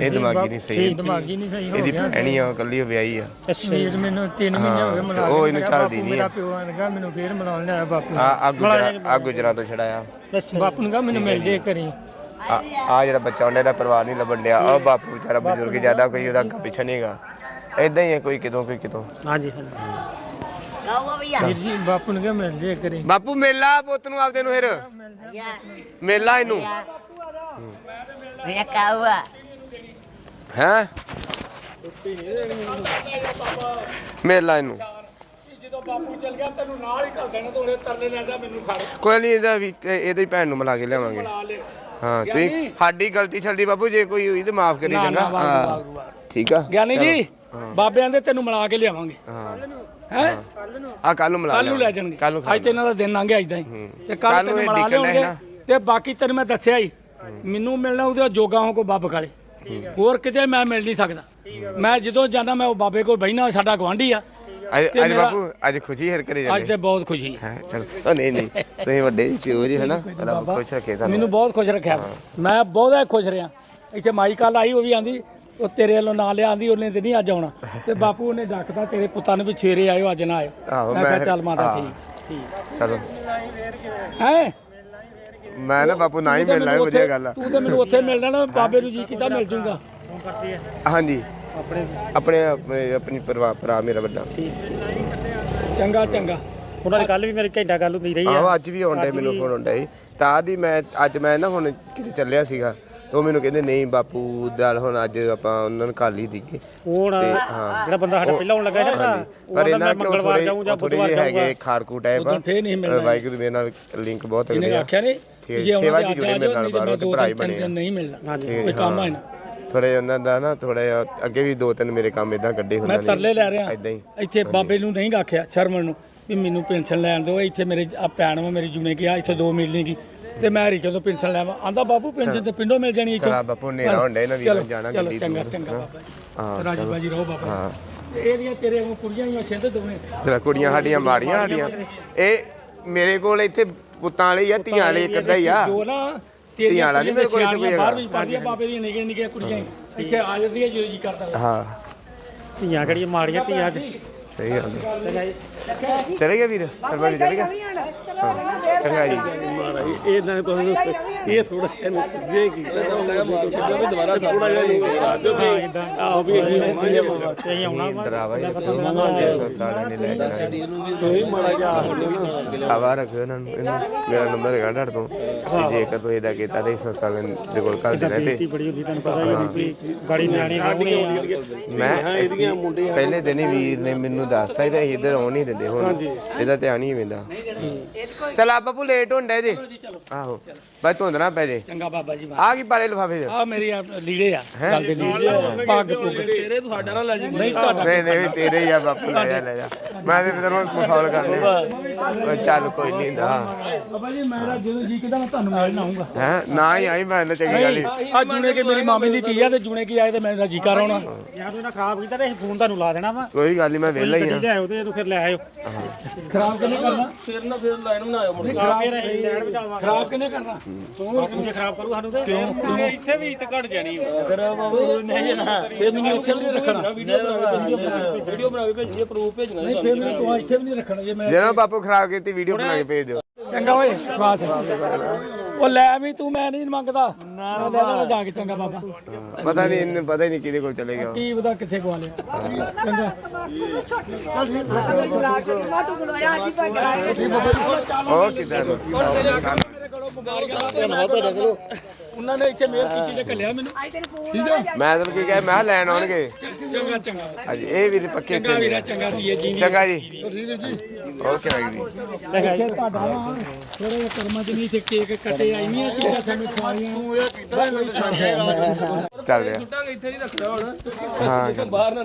ਇਹ ਦਿਮਾਗੀ ਨਹੀਂ ਸਹੀ। ਠੀਕ ਦਿਮਾਗੀ ਨਹੀਂ ਸਹੀ ਹੋ ਇਹਦੀ ਗਿਆ। ਭੈਣੀ ਆ ਉਹ ਕੱਲੀ ਉਹ ਵਿਆਹੀ ਆ। ਵੀਰ ਮੈਨੂੰ 3 ਮਹੀਨੇ ਹੋ ਗਏ ਹਾਂ, ਤੇ ਮਿਲਾ ਉਹ ਇਹਨੂੰ ਚੱਲਦੀ ਨਹੀਂ ਮੇਰਾ ਆ। ਪਿਓ ਆਂਗਾ ਮੈਨੂੰ ਫੇਰ ਮਿਲਾਉਣ ਲਿਆ ਬਾਪੂ ਆ ਆ ਗੁਜਰਾ ਆ ਗੁਜਰਾ ਤੋਂ ਛੜਾਇਆ ਬਾਪੂ ਨੂੰ ਕਹਾ ਮੈਨੂੰ ਮਿਲ ਜੇ ਕਰੀ ਆ ਆ ਜਿਹੜਾ ਬੱਚਾ ਉਹਨੇ ਦਾ ਪਰਿਵਾਰ ਨਹੀਂ ਲੱਭਣ ਡਿਆ। ਉਹ ਬਾਪੂ ਵਿਚਾਰਾ ਬਜ਼ੁਰਗ ਜ਼ਿਆਦਾ ਕੋਈ ਉਹਦਾ ਪਿੱਛੇ ਨਹੀਂਗਾ ਇਦਾਂ ਹੀ ਹੈ ਕੋਈ ਕਿਤੋਂ ਕੋਈ ਕਿਤੋਂ। ਹਾਂਜੀ। ਵੀਰ ਜੀ ਬਾਪੂ ਨੂੰ ਕਹਾ ਮਿਲ ਜੇ ਕਰੀ ਬਾਪੂ ਮੇਲਾ ਪੁੱਤ ਨੂੰ ਆਪਦੇ ਨੂੰ ਫਿਰ। ਮੇਲਾ ਇਹਨੂੰ। Mira kawa. ਹੈ? ਮੇਲਾ ਇਹਨੂੰ। ਜਦੋਂ ਬਾਪੂ ਚੱਲ ਗਿਆ ਤੈਨੂੰ ਨਾਲ ਹੀ ਘੱਲ ਦੇਣਾ ਤੋੜੇ ਤਰਲੇ ਲੈਂਦਾ ਮੈਨੂੰ ਖੜ। ਕੋਈ ਨਹੀਂ ਇਹਦਾ ਵੀ ਇਹ- ਇਹਦੀ ਭੈਣ ਨੂੰ ਮਿਲਾ ਕੇ ਲਿਆਵਾਂਗੇ। ਹਾਂ ਤੁਸੀਂ ਸਾਡੀ ਗਲਤੀ ਛਲਦੀ ਬਾਪੂ ਜੇ ਕੋਈ ਹੋਈ ਤੇ ਮਾਫ ਕਰੀ ਨਾ, ਚੰਗਾ। ਨਾ, ਵਾਹਿਗੁਰੂ, ਹਾਂ ਵਾਹਿਗੁਰੂ, ਵਾਹਿਗੁਰੂ। ਠੀਕ ਆ। ਗਿਆਨੀ ਜੀ। ਬਾਬਿਆਂ ਦੇ ਤੈਨੂੰ ਮਿਲਾ ਕੇ ਲਿਆਵਾਂਗੇ। ਹਾਂ। ਹੈ? ਆ ਕੱਲ ਨੂੰ ਮਿਲਾ ਕੱਲ ਨੂੰ ਲੈ। ਜਾਣਗੇ। ਕੱਲ ਨੂੰ ਅੱਜ ਤੇ ਇਹਨਾਂ ਦਾ ਦਿਨ ਲੰਘ ਗਿਆ ਇਦਾਂ ਹੀ। ਤੇ ਕੱਲ ਕੱਲ੍ਹ ਨੂੰ ਤੈਨੂੰ ਇਹ ਮਿਲਾ ਤੇ ਬਾਕੀ ਤੈਨੂੰ ਮੈਂ ਦੱਸਿਆ ਹੀ ਮੈਨੂੰ ਮਿਲਣਾ ਉਹਦੇ ਜੋਗਾ ਹੋ ਕੋ ਬੱਬ ਕਾਲੇ। ਹੋਰ ਕਿਤੇ ਮੈਂ ਮਿਲ ਨਹੀਂ ਸਕਦਾ। ਮੈਂ ਜਦੋਂ ਜਾਂਦਾ ਮੈਂ ਉਹ ਬਾਬੇ ਕੋਲ ਬਹਿਣਾ ਸਾਡਾ ਗਵਾਂਢੀ ਆ। ਅੱਜ ਤੇ ਅੱਜ ਮੇਰਾ- ਬਾਪੂ ਅੱਜ ਖੁਸ਼ੀ ਹਰ ਕਰੇ ਅੱਜ ਜਾਂਦੇ ਤੇ ਬਹੁਤ ਖੁਸ਼ੀ ਹੈ। ਹੈ ਚਲ। ਉਹ ਨਹੀਂ ਨਹੀਂ। ਤੁਸੀਂ ਵੱਡੇ ਪਿਓ ਜੀ ਹਨਾ ਰੱਬ ਖੁਸ਼ ਰੱਖੇ ਤੁਹਾਨੂੰ। ਮੈਨੂੰ ਬਹੁਤ ਖੁਸ਼ ਰੱਖਿਆ। ਮੈਂ ਬਹੁਤਾ ਖੁਸ਼ ਰਿਹਾ। ਇੱਥੇ ਮਾਈ ਕੱਲ ਆਈ ਉਹ ਵੀ ਆਂਦੀ ਉਹ ਤੇਰੇ ਵੱਲੋਂ ਨਾਂ ਲਿਆ ਆਂਦੀ ਉਹਨੇ ਤੇ ਨਹੀਂ ਅੱਜ ਆਉਣਾ। ਤੇ ਬਾਪੂ ਉਹਨੇ ਡੱਕਦਾ ਤੇਰੇ ਪੁੱਤਾਂ ਨੂੰ ਵੀ ਛੇਰੇ ਆਇਓ ਅੱਜ ਨਾ ਆਇਓ। ਆਹੋ, ਮੈਂ ਕਿਹਾ ਚੱਲ ਮਾਤਾ ਹਾਂ। ਠੀਕ ਠੀਕ। ਚਲੋ। ਹੈ? ਮੈਂ ਨਾ ਬਾਪੂ ਨਾ ਹੀ ਮਿਲਣਾ ਇਹ ਵਧੀਆ ਗੱਲ ਆ। ਤੂੰ ਤੇ ਮੈਨੂੰ ਉੱਥੇ ਮਿਲ ਜਾਣਾ ਬਾਬੇ ਨੂੰ ਜੀ ਕੀਤਾ ਮਿਲ ਜੂਗਾ। ਹਾਂਜੀ। ਆਪਣੇ ਆਪਣੇ ਆਪਣੀ ਪਰਿਵਾਰ ਭਰਾ ਮੇਰਾ ਵੱਡਾ। ਚੰਗਾ ਚੰਗਾ। ਉਹਨਾਂ ਦੀ ਕੱਲ ਵੀ ਮੇਰੀ ਘੰਟਾ ਗੱਲ ਹੁੰਦੀ ਰਹੀ ਆਹੋ ਅੱਜ ਵੀ ਆਉਂਦੇ ਮੈਨੂੰ ਫੋਨ ਆਉਂਦਾ ਸੀ। ਤਾਂ ਦੀ ਮੈਂ ਅੱਜ ਮੈਂ ਨਾ ਹੁਣ ਕਿਤੇ ਚੱਲਿਆ ਸੀਗਾ। ਤੇ ਉਹ ਮੈਨੂੰ ਕਹਿੰਦੇ ਨਹੀਂ ਬਾਪੂ ਦਲ ਹੁਣ ਅੱਜ ਆਪਾਂ ਉਹਨਾਂ ਨੂੰ ਕੱਲ ਹੀ ਦੀਏ ਉਹ ਹਾਂ ਜਿਹੜਾ ਬੰਦਾ ਸਾਡੇ ਪਹਿਲਾਂ ਆਉਣ ਲੱਗਾ ਸੀ ਨਾ ਭਰਾ, ਹਾਂਜੀ। ਉਹ ਪਰ ਕਹਿੰਦਾ ਇਹਨਾਂ ਮੈਂ ਕਿਉਂ ਮੰਗਲਵਾਰ ਥੋੜੇ ਜਾਊਂ ਜਾਂ ਥੋੜੇ ਬੁੱਧਵਾਰ ਜਿਹੇ ਹੈਗੇ ਜਾਊਂਗਾ। ਖਾਰਕੂ ਟਾਈਪ ਉਦੋਂ ਫੇਰ ਨਹੀਂ ਮਿਲਣਾ। ਵਾਹਿਗੁਰੂ ਮੇਰੇ ਨਾਲ ਲਿੰਕ ਬਹੁਤ ਇਹਨੇ ਤਗੜੇ ਆ। ਆਖਿਆ ਨੇ ਠੀਕ ਹੈ, ਜੇ ਸੇਵਾ ਉਹਨਾਂ ਜੀ ਦੇ ਜੁੜੇ ਮੇਰੇ ਨਾਲ ਨਹੀਂ ਤੇ ਬਾਹਰੋਂ ਮੈਂ ਤੇ ਦੋ ਭਰਾ ਹੀ ਤਿੰਨ ਬਣੇ ਦਿਨ ਨਹੀਂ ਮਿਲਣਾ। ਠੀਕ ਹੈ, ਕੋਈ ਕੰਮ ਹਾਂ। ਨਾ। ਥੋੜੇ ਉਹਨਾਂ ਦਾ ਨਾ ਥੋੜਾ ਜਿਹਾ ਅੱਗੇ ਵੀ ਦੋ ਤਿੰਨ ਮੇਰੇ ਕੰਮ ਇਦਾਂ ਕੱਢੇ ਮੈਂ ਤਰਲੇ ਲੈ ਰਿਹਾ। ਇਦਾਂ ਹੀ। ਇੱਥੇ ਬਾਬੇ ਨੂੰ ਨਹੀਂ ਆਖਿਆ ਸ਼ਰਮਨ ਨੂੰ। ਵੀ ਮੈਨੂੰ ਪੈਨਸ਼ਨ ਲੈਣ ਦਿਓ ਇੱਥੇ ਮੇਰੇ ਆ ਭੈਣ ਵਾ ਮੇਰੀ ਜੁਨੇ ਗਿਆ ਇੱਥੇ ਦੋ ਮਿਲਣੀ ਗੀ। ਤੇ ਮੈਂ ਹਰੀਕੇ ਤੋਂ ਪੈਨਸ਼ਨ ਲੈਵਾਂ? ਆਂਦਾ ਬਾਬੂ ਪੈਨਸ਼ਨ ਤੇ ਪਿੰਡੋਂ ਮਿਲ ਜਾਣੀ ਇੱਥੋਂ। ਚਲਾ ਬਾਪੂ ਹਨੇਰਾ ਹੁੰਦਾ ਇਹਨਾਂ ਵੀਰਾਂ ਚਲੋ, ਜਾਣਾ ਚਲੋ, ਗੱਡੀ ਚੰਗਾ ਦੂਰ, ਚੰਗਾ ਹਾਂ। ਬਾਬਾ ਜੀ ਹਾਂ, ਰਾਜੀ। ਬਾਜੀ ਰਹੋ ਬਾਬਾ ਹਾਂ। ਜੀ। ਇਹਦੀਆਂ ਤੇਰੇ ਉਹ ਕੁੜੀਆਂ ਹੀ ਛਿੰਦ ਦੋਵੇਂ। ਚਲਾ ਕੁੜੀਆਂ ਸਾਡੀਆਂ ਮਾਰੀਆਂ ਸਾਡੀਆਂ। ਇਹ ਮੇਰੇ ਕੋਲ ਇੱਥੇ ਪੁੱਤਾਂ ਵਾਲੇ ਹੀ ਆ ਧੀਆਂ ਵਾਲੇ ਇੱਕ ਅੱਧਾ ਹੀ ਆ। ਜੋ ਨਾ ਧੀਆਂ ਵਾਲਾ ਨਹੀਂ ਮੇਰੇ ਕੋਲ ਇੱਥੇ ਕੋਈ ਬਾਹਰ ਹੈਗਾ ਵੀ ਪੜਦੀਆਂ ਬਾਬੇ ਦੀਆਂ ਨਿੱਕੀਆਂ ਨਿੱਕੀਆਂ ਕੁੜੀਆਂ ਹੀ। ਇੱਥੇ ਆ ਜਾਂਦੀਆਂ ਜਦੋਂ ਜੀ ਕਰਦਾ। ਹਾਂ। ਧੀਆਂ ਕਿਹੜੀਆਂ ਮਾੜੀਆਂ ਧੀਆਂ ਅੱਜ ਸਹੀ ਗੱਲ ਹੈ। ਚਲੇ ਗਿਆ ਵੀਰ ਸਰਬਤ ਚਲੇ ਗਿਆ? ਚੰਗਾ ਜੀ। ਇਹ ਨਾ ਤੁਹਾਨੂੰ ਇਹ ਥੋੜਾ ਜੇ ਕੀਤਾ ਦੁਬਾਰਾ ਥੋੜਾ ਜਿਹਾ ਆਹੋ ਵੀ ਅਸੀਂ ਆਉਣਾ ਵਾ। ਡਰਾਵਾ ਹੀ ਸਸਤਾ ਨਹੀਂ ਲੈ ਜਾਣਾ ਤੁਸੀਂ ਮਾੜਾ ਜਿਹਾ ਆਵਾ ਰੱਖਿਓ ਇਹਨਾਂ ਨੂੰ। ਇਹਨੂੰ ਮੇਰਾ ਨੰਬਰ ਹੈਗਾ ਤੁਹਾਡੇ ਤੋਂ। ਤੇ ਜੇਕਰ ਤੁਸੀਂ ਇਹਦਾ ਕੀਤਾ ਤੇ ਸਸਤਾ ਦੇ ਕੋਲ ਕੱਲ ਦੇਣਾ ਤੇ ਬੜੀ ਹੁੰਦੀ ਤੁਹਾਨੂੰ ਪਤਾ ਹੀ ਹੈ। ਗਾੜੀ ਨਿਆਣੀ ਮੈਂ ਪਹਿਲੇ ਦਿਨ ਹੀ ਵੀਰ ਨੇ ਮੈਨੂੰ ਦੱਸਤਾ ਸੀ ਤੇ ਅਸੀਂ ਇੱਧਰ ਆਉਣ ਨਹੀਂ ਦਿੰਦੇ ਹੁਣ। ਇਹਦਾ ਧਿਆਨ ਹੀ ਪੈਂਦਾ। ਚਲ ਆ ਬਾਪੂ ਲੇਟ ਹੁੰਦਾ ਜੇ। ਆਹੋ। ਭਾਈ ਧੁੰਦ ਨਾ ਪੈ ਜੇ। ਚੰਗਾ ਬਾਬਾ ਜੀ ਆ ਕੀ ਪਾਲੇ ਲਿਫਾਫੇ ਚ ਆ ਮੇਰੀ ਆ ਲੀੜੇ ਆ ਹੈਂ? ਗੱਲ ਦੇ ਲੀੜੇ ਪੱਗ ਪੁੱਗ। ਤੇਰੇ ਤੋਂ ਸਾਡਾ ਨਾ ਲੈ ਜੀ ਨਹੀਂ ਤੁਹਾਡਾ ਨਹੀਂ ਨਹੀਂ ਤੇਰੇ ਹੀ ਆ ਬਾਪੂ ਲੈ ਜਾ ਲੈ ਜਾ। ਮੈਂ ਤੇ ਤੈਨੂੰ ਮਖੌਲ ਕਰਨੇ ਚੱਲ ਕੋਈ ਨਹੀਂ ਦਾ ਬਾਬਾ ਜੀ ਮੇਰਾ ਜਦੋਂ ਜੀ ਕਿਦਾ ਮੈਂ ਤੁਹਾਨੂੰ ਮਿਲਣ ਆਉਂਗਾ ਹੈ? ਨਾ ਹੀ ਆਈ ਮੈਂ ਨਾ ਚੰਗੀ ਗੱਲ ਆ ਜੂਨੇ ਕੇ ਮੇਰੀ ਮਾਮੀ ਦੀ ਧੀ ਆ ਤੇ ਜੂਨੇ ਕੀ ਆਏ ਤੇ ਮੈਂ ਜੀ ਕਰ ਆਉਣਾ। ਯਾਰ ਤੂੰ ਨਾ ਖਰਾਬ ਕੀਤਾ ਤੇ ਫੋਨ ਤੁਹਾਨੂੰ ਲਾ ਦੇਣਾ ਵਾ। ਕੋਈ ਗੱਲ ਨਹੀਂ ਮੈਂ ਵਿਹਲਾ ਹੀ ਆ। ਲਿਆਇਓ ਤੇ ਤੂੰ ਫਿਰ ਲੈ ਆਇਓ। ਖਰਾਬ ਕਿਨੇ ਕਰਨਾ? ਫਿਰ ਨਾ ਫਿਰ ਲਾਈਨ ਬਣਾਇਓ ਮੁੜ ਕੇ। ਖਰਾਬ ਕਿਨੇ ਕਰਨਾ? ਬਾਪੂ ਜੇ ਖਰਾਬ ਕਰੂ ਸਾਨੂੰ ਤੇ। ਕਿਉਂ? ਇੱਥੇ ਵੀ ਇੱਜ਼ਤ ਘਟ ਜਾਣੀ ਫਿਰ ਬਾਬੂ ਨਹੀਂ ਨਾ ਫਿਰ ਮੈਨੂੰ ਇੱਥੇ ਵੀ ਨਹੀਂ ਰੱਖਣਾ। ਵੀਡੀਓ ਬਣਾ ਕੇ ਭੇਜਣੀ ਵੀਡੀਓ ਬਣਾ ਕੇ ਭੇਜਣੀ ਪ੍ਰੂਫ ਭੇਜਣਾ ਨਹੀਂ ਫਿਰ ਮੈਨੂੰ ਤੂੰ ਇੱਥੇ ਵੀ ਨਹੀਂ ਰੱਖਣਾ ਜੇ ਮੈਂ ਜਦੋਂ ਬਾਪੂ ਖਰਾਬ ਕੀਤੀ ਵੀਡੀਓ ਬਣਾ ਕੇ ਭੇਜ ਦਿਓ। ਚੰਗਾ ਓਏ ਸਵਾਸ ਉਹ ਲੈ ਵੀ ਤੂੰ ਮੈਂ ਨਹੀਂ ਮੰਗਦਾ। ਨਾ ਲੈ ਲੈ ਜਾ ਕੇ ਚੰਗਾ ਬਾਬਾ। ਪਤਾ ਨਹੀਂ ਇਹਨੂੰ ਪਤਾ ਹੀ ਨਹੀਂ ਕਿਹਦੇ ਕੋਲ ਚਲੇ ਗਿਆ। ਕੀ ਪਤਾ ਕਿੱਥੇ ਗਵਾ ਲਿਆ। ਚੰਗਾ। ਉਹ ਕਿਦਾਂ? ਮੇਰੇ ਕੋਲੋਂ ਬੁਗਾਰੀਆਂ ਦਾ ਧੰਨਵਾਦ ਤੁਹਾਡਾ ਚਲੋ ਉਹਨਾਂ ਨੇ ਇੱਥੇ ਮੇਲ ਕੀਤੀ ਤੇ ਕੱਲਿਆ ਮੈਨੂੰ। ਮੈਂ ਤਾਂ ਕੀ ਕਹਿ ਮੈਂ ਕਿਹਾ ਲੈਣ ਆਉਣਗੇ। ਚੰਗਾ ਚੰਗਾ। ਅੱਜ ਇਹ ਵੀ ਪੱਕੇ ਚੰਗਾ ਵੀਰਾ ਤੇ ਚੰਗਾ ਦੀਏ ਜੀ ਚੰਗਾ ਜੀ। ਠੀਕ ਹੈ ਜੀ। ਓਕੇ ਵਾਹਿਗੁਰੂ ਜੀ। ਚੰਗਾ ਜੀ। ਤੁਹਾਡਾ ਥੋੜੇ ਜਿਹੇ ਕਰਮਾਂ ਚ ਨਹੀਂ ਇੱਥੇ ਕੇਕ ਕੱਟੇ ਆਈ ਨਹੀਂ ਚੀਜ਼ਾਂ ਸਾਨੂੰ ਖਵਾਈਆਂ। ਤੂੰ ਇਹ ਕੀਤਾ ਇਹਨਾਂ ਦੇ ਹੈ ਚੱਲ ਰਿਹਾ। ਇੱਥੇ ਨਹੀਂ ਰੱਖਣਾ ਹੁਣ। ਹਾਂ ਬਾਹਰ ਨਾ